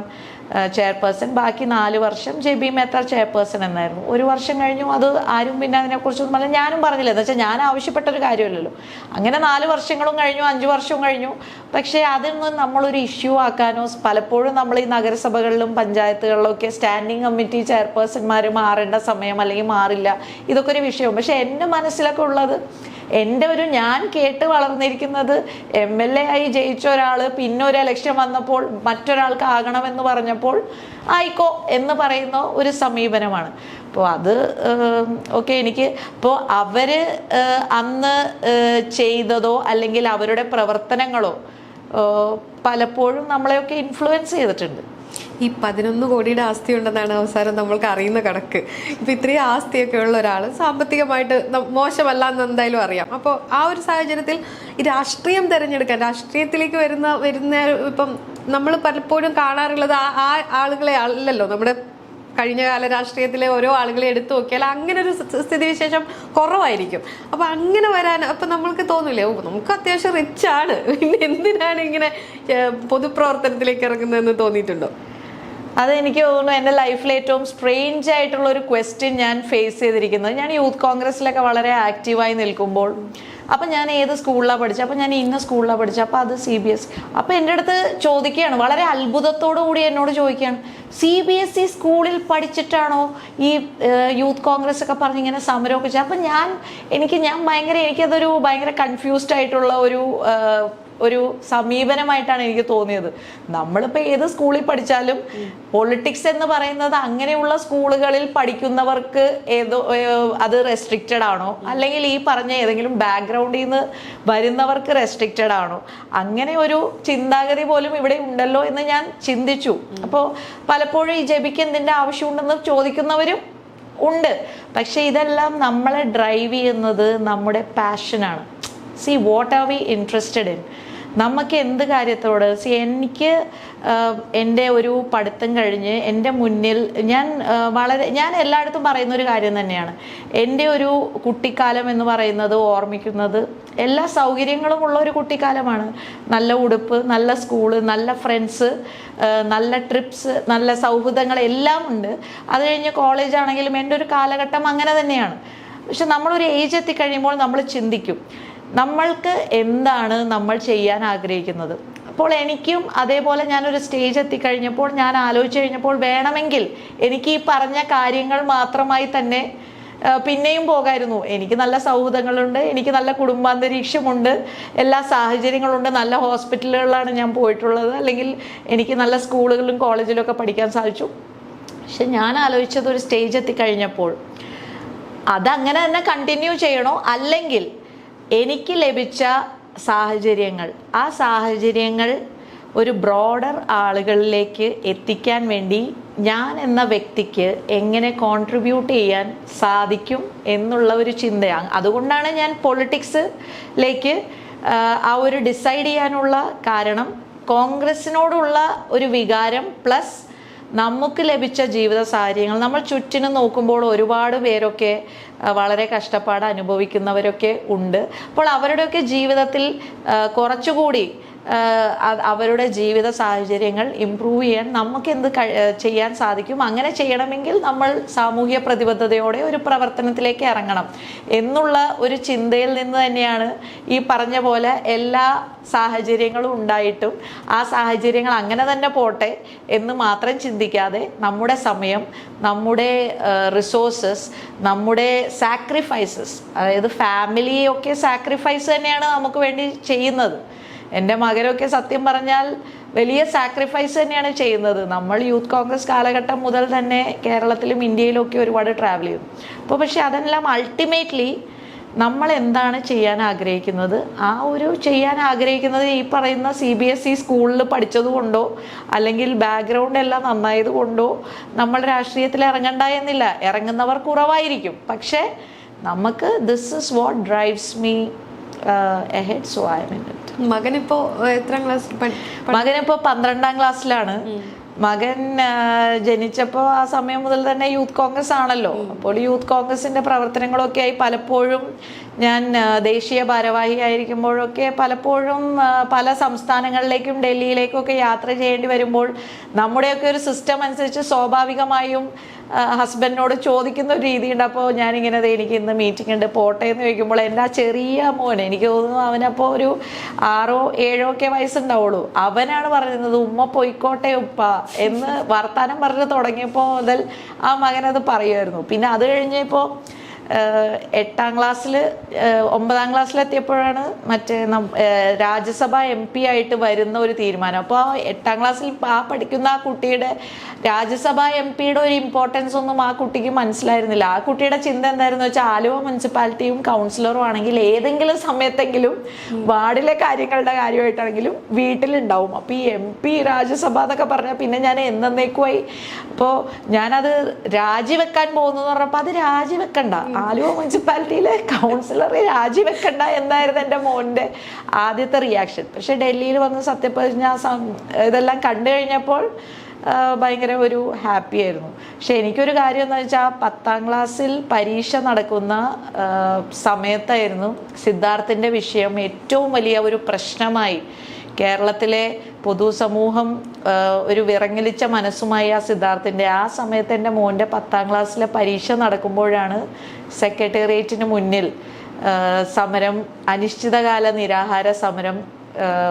ചെയർപേഴ്സൺ. ബാക്കി നാല് വർഷം ജെ ബി മേത്തർ ചെയർപേഴ്സൺ എന്നായിരുന്നു. ഒരു വർഷം കഴിഞ്ഞു അത് ആരും പിന്നെ അതിനെക്കുറിച്ചൊന്നും പറഞ്ഞാൽ ഞാനും പറഞ്ഞില്ല. എന്ന് വെച്ചാൽ ഞാൻ ആവശ്യപ്പെട്ട ഒരു കാര്യമല്ലല്ലോ. അങ്ങനെ നാല് വർഷങ്ങളും കഴിഞ്ഞു അഞ്ച് വർഷവും കഴിഞ്ഞു. പക്ഷേ അതിൽ നിന്ന് നമ്മളൊരു ഇഷ്യൂ ആക്കാനോ പലപ്പോഴും നമ്മൾ ഈ നഗരസഭകളിലും പഞ്ചായത്തുകളിലും ഒക്കെ സ്റ്റാൻഡിങ് കമ്മിറ്റി ചെയർപേഴ്സൺമാർ മാറേണ്ട സമയം അല്ലെങ്കിൽ മാറില്ല. ഇതൊക്കെ ഒരു വിഷയം പക്ഷേ എന്റെ മനസ്സിലൊക്കെ ഉള്ളത് എന്റെ ഒരു ഞാൻ കേട്ട് വളർന്നിരിക്കുന്നത് എം എൽ എ ആയി ജയിച്ച ഒരാൾ പിന്നെ ഒരു ഇലക്ഷൻ വന്നപ്പോൾ മറ്റൊരാൾക്ക് ആകണമെന്ന് പറഞ്ഞപ്പോൾ ആയിക്കോ എന്ന് പറയുന്ന ഒരു സമീപനമാണ്. അപ്പോൾ അത് ഓക്കെ എനിക്ക് ഇപ്പോൾ അവർ അന്ന് ചെയ്തതോ അല്ലെങ്കിൽ അവരുടെ പ്രവർത്തനങ്ങളോ പലപ്പോഴും നമ്മളെയൊക്കെ ഇൻഫ്ലുവൻസ് ചെയ്തിട്ടുണ്ട്. ഈ പതിനൊന്ന് കോടിയുടെ ആസ്തി ഉണ്ടെന്നാണ് അവസാനം നമ്മൾക്ക് അറിയുന്ന കണക്ക്. ഇപ്പൊ ഇത്രയും ആസ്തിയൊക്കെ ഉള്ള ഒരാൾ സാമ്പത്തികമായിട്ട് മോശമല്ല എന്ന് എന്തായാലും അറിയാം. അപ്പോൾ ആ ഒരു സാഹചര്യത്തിൽ ഈ രാഷ്ട്രീയം തിരഞ്ഞെടുക്കാൻ രാഷ്ട്രീയത്തിലേക്ക് വരുന്ന വരുന്ന ഇപ്പം നമ്മൾ പലപ്പോഴും കാണാറുള്ളത് ആ ആ ആളുകളെ അല്ലല്ലോ നമ്മുടെ കഴിഞ്ഞ കാല രാഷ്ട്രീയത്തിലെ ഓരോ ആളുകളെ എടുത്തു നോക്കിയാൽ അങ്ങനെ ഒരു സ്ഥ- സ്ഥിതിവിശേഷം കുറവായിരിക്കും. അപ്പൊ അങ്ങനെ വരാൻ അപ്പൊ നമ്മൾക്ക് തോന്നില്ലേ ഓ നമുക്ക് അത്യാവശ്യം റിച്ച് ആണ്. പിന്നെ എന്തിനാണ് ഇങ്ങനെ പൊതുപ്രവർത്തനത്തിലേക്ക് ഇറങ്ങുന്നതെന്ന് തോന്നിയിട്ടുണ്ടോ? അത് എനിക്ക് തോന്നുന്നു എന്റെ ലൈഫിൽ ഏറ്റവും സ്ട്രേഞ്ച് ആയിട്ടുള്ള ഒരു ക്വസ്റ്റ്യൻ ഞാൻ ഫേസ് ചെയ്തിരിക്കുന്നത്. ഞാൻ യൂത്ത് കോൺഗ്രസ്സിലൊക്കെ വളരെ ആക്റ്റീവായി നിൽക്കുമ്പോൾ. അപ്പം ഞാൻ ഏത് സ്കൂളിലാണ് പഠിച്ചത് അപ്പം ഞാൻ ഇന്ന സ്കൂളിലാണ് പഠിച്ചത് അപ്പം അത് സി ബി എസ് അപ്പം എന്റെ അടുത്ത് ചോദിക്കുകയാണ്. വളരെ അത്ഭുതത്തോടു കൂടി എന്നോട് ചോദിക്കുകയാണ്. സി ബി എസ് ഇ സ്കൂളിൽ പഠിച്ചിട്ടാണോ ഈ യൂത്ത് കോൺഗ്രസ് ഒക്കെ പറഞ്ഞ് ഇങ്ങനെ സമരമൊക്കെ ചെയ്തത് അപ്പം ഞാൻ എനിക്ക് ഞാൻ ഭയങ്കര എനിക്കതൊരു ഭയങ്കര കൺഫ്യൂസ്ഡ് ആയിട്ടുള്ള ഒരു ഒരു സമീപനമായിട്ടാണ് എനിക്ക് തോന്നിയത്. നമ്മളിപ്പോൾ ഏത് സ്കൂളിൽ പഠിച്ചാലും പൊളിറ്റിക്സ് എന്ന് പറയുന്നത് അങ്ങനെയുള്ള സ്കൂളുകളിൽ പഠിക്കുന്നവർക്ക് ഏതോ അത് റെസ്ട്രിക്റ്റഡ് ആണോ? അല്ലെങ്കിൽ ഈ പറഞ്ഞ ഏതെങ്കിലും ബാക്ക്ഗ്രൗണ്ടിൽ നിന്ന് വരുന്നവർക്ക് റെസ്ട്രിക്റ്റഡ് ആണോ? അങ്ങനെ ഒരു ചിന്താഗതി പോലും ഇവിടെ ഉണ്ടല്ലോ എന്ന് ഞാൻ ചിന്തിച്ചു. അപ്പോൾ പലപ്പോഴും ഈ ജപിക്ക് എന്തിന്റെ ആവശ്യമുണ്ടെന്ന് ചോദിക്കുന്നവരും ഉണ്ട്. പക്ഷേ ഇതെല്ലാം നമ്മളെ ഡ്രൈവ് ചെയ്യുന്നത് നമ്മുടെ പാഷനാണ് see what are we interested in നമുക്ക് എന്ത് കാര്യത്തോട്? സി എനിക്ക് എന്റെ ഒരു പഠിത്തം കഴിഞ്ഞ് എന്റെ മുന്നിൽ ഞാൻ വളരെ ഞാൻ എല്ലായിടത്തും പറയുന്ന ഒരു കാര്യം തന്നെയാണ്. എന്റെ ഒരു കുട്ടിക്കാലം എന്ന് പറയുന്നത് ഓർമ്മിക്കുന്നത് എല്ലാ സൗകര്യങ്ങളും ഉള്ള ഒരു കുട്ടിക്കാലമാണ്. നല്ല ഉടുപ്പ് നല്ല സ്കൂൾ നല്ല ഫ്രണ്ട്സ് നല്ല ട്രിപ്സ് നല്ല സൗഹൃദങ്ങൾ എല്ലാം ഉണ്ട്. അത് കഴിഞ്ഞ് കോളേജ് ആണെങ്കിലും എന്റെ ഒരു കാലഘട്ടം അങ്ങനെ തന്നെയാണ്. പക്ഷെ നമ്മളൊരു ഏജ് എത്തിക്കഴിയുമ്പോൾ നമ്മൾ ചിന്തിക്കും നമ്മൾക്ക് എന്താണ് നമ്മൾ ചെയ്യാൻ ആഗ്രഹിക്കുന്നത്? അപ്പോൾ എനിക്കും അതേപോലെ ഞാനൊരു സ്റ്റേജ് എത്തിക്കഴിഞ്ഞപ്പോൾ ഞാൻ ആലോചിച്ച് കഴിഞ്ഞപ്പോൾ വേണമെങ്കിൽ എനിക്ക് ഈ പറഞ്ഞ കാര്യങ്ങൾ മാത്രമായി തന്നെ പിന്നെയും പോകായിരുന്നു. എനിക്ക് നല്ല സൗഹൃദങ്ങളുണ്ട് എനിക്ക് നല്ല കുടുംബാന്തരീക്ഷമുണ്ട് എല്ലാ സാഹചര്യങ്ങളുണ്ട്. നല്ല ഹോസ്പിറ്റലുകളിലാണ് ഞാൻ പോയിട്ടുള്ളത്. അല്ലെങ്കിൽ എനിക്ക് നല്ല സ്കൂളുകളിലും കോളേജിലും ഒക്കെ പഠിക്കാൻ സാധിച്ചു. പക്ഷെ ഞാൻ ആലോചിച്ചത് ഒരു സ്റ്റേജ് എത്തിക്കഴിഞ്ഞപ്പോൾ അതങ്ങനെ തന്നെ കണ്ടിന്യൂ ചെയ്യണോ? അല്ലെങ്കിൽ എനിക്ക് ലഭിച്ച സാഹചര്യങ്ങൾ. ആ സാഹചര്യങ്ങൾ ഒരു ബ്രോഡർ ആളുകളിലേക്ക് എത്തിക്കാൻ വേണ്ടി ഞാൻ എന്ന വ്യക്തിക്ക് എങ്ങനെ കോൺട്രിബ്യൂട്ട് ചെയ്യാൻ സാധിക്കും എന്നുള്ള ഒരു ചിന്തയാണ്. അതുകൊണ്ടാണ് ഞാൻ പൊളിറ്റിക്സിലേക്ക് ആ ഒരു ഡിസൈഡ് ചെയ്യാനുള്ള കാരണം കോൺഗ്രസിനോടുള്ള ഒരു വികാരം പ്ലസ് നമുക്ക് ലഭിച്ച ജീവിത സാഹചര്യങ്ങൾ നമ്മൾ ചുറ്റിനും നോക്കുമ്പോൾ ഒരുപാട് പേരൊക്കെ വളരെ കഷ്ടപ്പാട് അനുഭവിക്കുന്നവരൊക്കെ ഉണ്ട്. അപ്പോൾ അവരുടെയൊക്കെ ജീവിതത്തിൽ കുറച്ചുകൂടി അവരുടെ ജീവിത സാഹചര്യങ്ങൾ ഇമ്പ്രൂവ് ചെയ്യാൻ നമുക്ക് എന്ത് ചെയ്യാൻ സാധിക്കും? അങ്ങനെ ചെയ്യണമെങ്കിൽ നമ്മൾ സാമൂഹ്യ പ്രതിബദ്ധതയോടെ ഒരു പ്രവർത്തനത്തിലേക്ക് ഇറങ്ങണം. എന്നുള്ള ഒരു ചിന്തയിൽ നിന്ന് തന്നെയാണ് ഈ പറഞ്ഞ പോലെ എല്ലാ സാഹചര്യങ്ങളും ഉണ്ടായിട്ടും ആ സാഹചര്യങ്ങൾ അങ്ങനെ തന്നെ പോട്ടെ എന്ന് മാത്രം ചിന്തിക്കാതെ നമ്മുടെ സമയം നമ്മുടെ റിസോഴ്സസ് നമ്മുടെ സാക്രിഫൈസസ് അതായത് ഫാമിലിയൊക്കെ സാക്രിഫൈസ് തന്നെയാണ് നമുക്ക് വേണ്ടി ചെയ്യുന്നത്. എന്റെ മകരൊക്കെ സത്യം പറഞ്ഞാൽ വലിയ സാക്രിഫൈസ് തന്നെയാണ് ചെയ്യുന്നത്. നമ്മൾ യൂത്ത് കോൺഗ്രസ് കാലഘട്ടം മുതൽ തന്നെ കേരളത്തിലും ഇന്ത്യയിലും ഒക്കെ ഒരുപാട് ട്രാവൽ ചെയ്തു. അപ്പോൾ പക്ഷേ അതെല്ലാം അൾട്ടിമേറ്റ്ലി നമ്മൾ എന്താണ് ചെയ്യാൻ ആഗ്രഹിക്കുന്നത്? ആ ഒരു ചെയ്യാൻ ആഗ്രഹിക്കുന്നത് ഈ പറയുന്ന സി ബി എസ് ഇ സ്കൂളിൽ പഠിച്ചതുകൊണ്ടോ അല്ലെങ്കിൽ ബാക്ക്ഗ്രൗണ്ട് എല്ലാം നന്നായത് കൊണ്ടോ നമ്മൾ രാഷ്ട്രീയത്തിൽ ഇറങ്ങണ്ട എന്നില്ല. ഇറങ്ങുന്നവർ കുറവായിരിക്കും. പക്ഷേ നമുക്ക് this is what drives me ahead so I it മകനിപ്പോ എത്രാം ക്ലാസ് മകനിപ്പോ പന്ത്രണ്ടാം ക്ലാസ്സിലാണ്. മകൻ ജനിച്ചപ്പോ ജനിച്ചപ്പോൾ ആ സമയം മുതൽ തന്നെ യൂത്ത് കോൺഗ്രസ് ആണല്ലോ. അപ്പോൾ യൂത്ത് കോൺഗ്രസിന്റെ പ്രവർത്തനങ്ങളൊക്കെ ആയി പലപ്പോഴും ഞാൻ ദേശീയ ഭാരവാഹി ആയിരിക്കുമ്പോഴൊക്കെ പലപ്പോഴും പല സംസ്ഥാനങ്ങളിലേക്കും ഡൽഹിയിലേക്കും ഒക്കെ യാത്ര ചെയ്യേണ്ടി വരുമ്പോൾ നമ്മുടെയൊക്കെ ഒരു സിസ്റ്റം അനുസരിച്ച് സ്വാഭാവികമായും ഹസ്ബൻഡിനോട് ചോദിക്കുന്ന ഒരു രീതിയുണ്ട്. അപ്പോൾ ഞാനിങ്ങനെ എനിക്ക് ഇന്ന് മീറ്റിംഗ് ഉണ്ട് പോട്ടെ എന്ന് ചോദിക്കുമ്പോൾ എന്റെ ആ ചെറിയ മോൻ എനിക്ക് തോന്നുന്നു അവനപ്പോൾ ഒരു ആറോ ഏഴോ ഒക്കെ വയസ്സുണ്ടാവുള്ളൂ. അവനാണ് പറയുന്നത് ഉമ്മ പൊയ്ക്കോട്ടെ ഉപ്പ എന്ന് വർത്താനം പറഞ്ഞ് തുടങ്ങിയപ്പോൾ മുതൽ ആ മകനത് പറയുമായിരുന്നു. പിന്നെ അത് കഴിഞ്ഞപ്പോൾ എട്ടാം ക്ലാസ്സിൽ ഒമ്പതാം ക്ലാസ്സിലെത്തിയപ്പോഴാണ് മറ്റേ രാജ്യസഭ എം പി ആയിട്ട് വരുന്ന ഒരു തീരുമാനം. അപ്പോൾ എട്ടാം ക്ലാസ്സിൽ ആ പഠിക്കുന്ന ആ കുട്ടിയുടെ രാജ്യസഭ എം പിയുടെ ഒരു ഇമ്പോർട്ടൻസ് ഒന്നും ആ കുട്ടിക്ക് മനസ്സിലായിരുന്നില്ല. ആ കുട്ടിയുടെ ചിന്ത എന്തായിരുന്നു വെച്ചാൽ ആലുവ മുനിസിപ്പാലിറ്റിയും കൗൺസിലറും ആണെങ്കിൽ ഏതെങ്കിലും സമയത്തെങ്കിലും വാർഡിലെ കാര്യങ്ങളുടെ കാര്യമായിട്ടാണെങ്കിലും വീട്ടിലുണ്ടാവും. അപ്പോൾ ഈ എം പി രാജ്യസഭ എന്നൊക്കെ പറഞ്ഞാൽ പിന്നെ ഞാൻ എന്നേക്കുമായി അപ്പോൾ ഞാനത് രാജിവെക്കാൻ പോകുന്നു പറഞ്ഞപ്പോൾ അത് രാജിവെക്കണ്ട. ആലുവ മുനിസിപ്പാലിറ്റിയിലെ കൗൺസിലർ രാജിവെക്കണ്ട എന്നായിരുന്നു എന്റെ മോന്റെ ആദ്യത്തെ റിയാക്ഷൻ പക്ഷെ ഡൽഹിയിൽ വന്ന് സത്യപ്രതിജ്ഞ ഇതെല്ലാം കണ്ടു കഴിഞ്ഞപ്പോൾ ഭയങ്കര ഒരു ഹാപ്പി ആയിരുന്നു. പക്ഷെ എനിക്കൊരു കാര്യം എന്ന് വെച്ചാൽ പത്താം ക്ലാസ്സിൽ പരീക്ഷ നടക്കുന്ന സമയത്തായിരുന്നു സിദ്ധാർത്ഥിന്റെ വിഷയം ഏറ്റവും വലിയ ഒരു പ്രശ്നമായി കേരളത്തിലെ പൊതുസമൂഹം ഒരു വിറങ്ങലിച്ച മനസ്സുമായി ആ സിദ്ധാർത്ഥിന്റെ ആ സമയത്ത് എന്റെ മോന്റെ പത്താം ക്ലാസ്സിലെ പരീക്ഷ നടക്കുമ്പോഴാണ് സെക്രട്ടേറിയറ്റിന് മുന്നിൽ സമരം അനിശ്ചിതകാല നിരാഹാര സമരം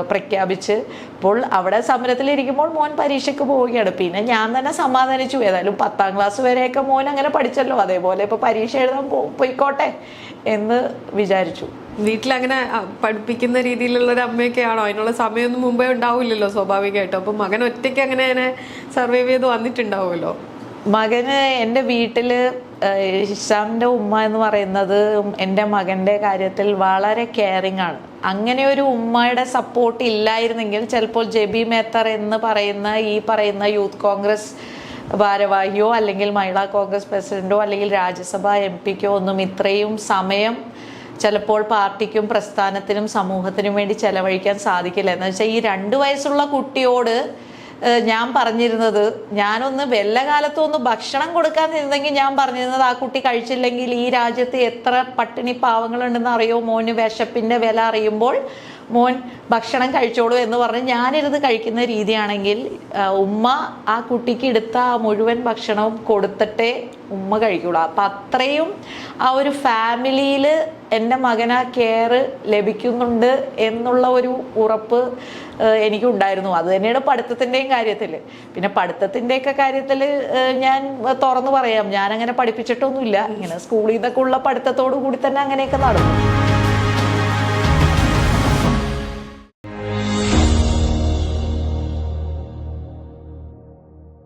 പ്രഖ്യാപിച്ച് ഇപ്പോൾ അവിടെ സമരത്തിലിരിക്കുമ്പോൾ മോൻ പരീക്ഷയ്ക്ക് പോവുകയാണ്. പിന്നെ ഞാൻ തന്നെ സമാധാനിച്ചു. ഏതായാലും പത്താം ക്ലാസ് വരെയൊക്കെ മോൻ അങ്ങനെ പഠിച്ചല്ലോ. അതേപോലെ ഇപ്പോൾ പരീക്ഷ എഴുതാൻ പോയിക്കോട്ടെ എന്ന് വിചാരിച്ചു. വീട്ടിൽ അങ്ങനെ പഠിപ്പിക്കുന്ന രീതിയിലുള്ള ഒരു അമ്മയൊക്കെ ആണോ അതിനുള്ള സമയമൊന്നും മുമ്പേ ഉണ്ടാവില്ലല്ലോ സ്വാഭാവികമായിട്ടും. അപ്പം മകൻ ഒറ്റയ്ക്ക് അങ്ങനെ അങ്ങനെ സർവൈവ് ചെയ്ത് വന്നിട്ടുണ്ടാവുമല്ലോ. മകന് എന്റെ വീട്ടിൽ ഇഷാമിന്റെ ഉമ്മ എന്ന് പറയുന്നത് എന്റെ മകന്റെ കാര്യത്തിൽ വളരെ കെയറിങ് ആണ്. അങ്ങനെ ഒരു ഉമ്മയുടെ സപ്പോർട്ട് ഇല്ലായിരുന്നെങ്കിൽ ചിലപ്പോൾ ജെബി മേത്തർ എന്ന് പറയുന്ന ഈ പറയുന്ന യൂത്ത് കോൺഗ്രസ് ഭാരവാഹിയോ അല്ലെങ്കിൽ മഹിളാ കോൺഗ്രസ് പ്രസിഡന്റോ അല്ലെങ്കിൽ രാജ്യസഭ എം പിക്കോ ഒന്നും ഇത്രയും സമയം ചിലപ്പോൾ പാർട്ടിക്കും പ്രസ്ഥാനത്തിനും സമൂഹത്തിനും വേണ്ടി ചെലവഴിക്കാൻ സാധിക്കില്ല. എന്ന് വെച്ചാൽ ഈ രണ്ട് വയസ്സുള്ള കുട്ടിയോട് ഞാൻ പറഞ്ഞിരുന്നത് ഞാനൊന്ന് വല്ല ഒന്ന് ഭക്ഷണം കൊടുക്കാൻ നിന്നെങ്കിൽ ഞാൻ പറഞ്ഞിരുന്നത് ആ കുട്ടി കഴിച്ചില്ലെങ്കിൽ ഈ രാജ്യത്ത് എത്ര പട്ടിണി പാവങ്ങളുണ്ടെന്ന് അറിയോ മോന്? വിശപ്പിന്റെ വില അറിയുമ്പോൾ മോൻ ഭക്ഷണം കഴിച്ചോളൂ എന്ന് പറഞ്ഞ് ഞാനിരുന്ന് കഴിക്കുന്ന രീതിയാണെങ്കിൽ ഉമ്മ ആ കുട്ടിക്ക് എടുത്ത ആ മുഴുവൻ ഭക്ഷണവും കൊടുത്തിട്ടേ ഉമ്മ കഴിക്കുള്ളൂ. അപ്പം അത്രയും ആ ഒരു ഫാമിലിയിൽ എന്റെ മകന് ആ കെയർ ലഭിക്കുന്നുണ്ട് എന്നുള്ള ഒരു ഉറപ്പ് എനിക്കുണ്ടായിരുന്നു. അത് തന്നെയാണ് പഠിത്തത്തിന്റെയും കാര്യത്തിൽ. പിന്നെ പഠിത്തത്തിന്റെയൊക്കെ കാര്യത്തിൽ ഞാൻ തുറന്നു പറയാം. ഞാനങ്ങനെ പഠിപ്പിച്ചിട്ടൊന്നുമില്ല. ഇങ്ങനെ സ്കൂളിൽ നിന്നൊക്കെ ഉള്ള പഠിത്തത്തോടു കൂടി തന്നെ അങ്ങനെയൊക്കെ നടന്നു.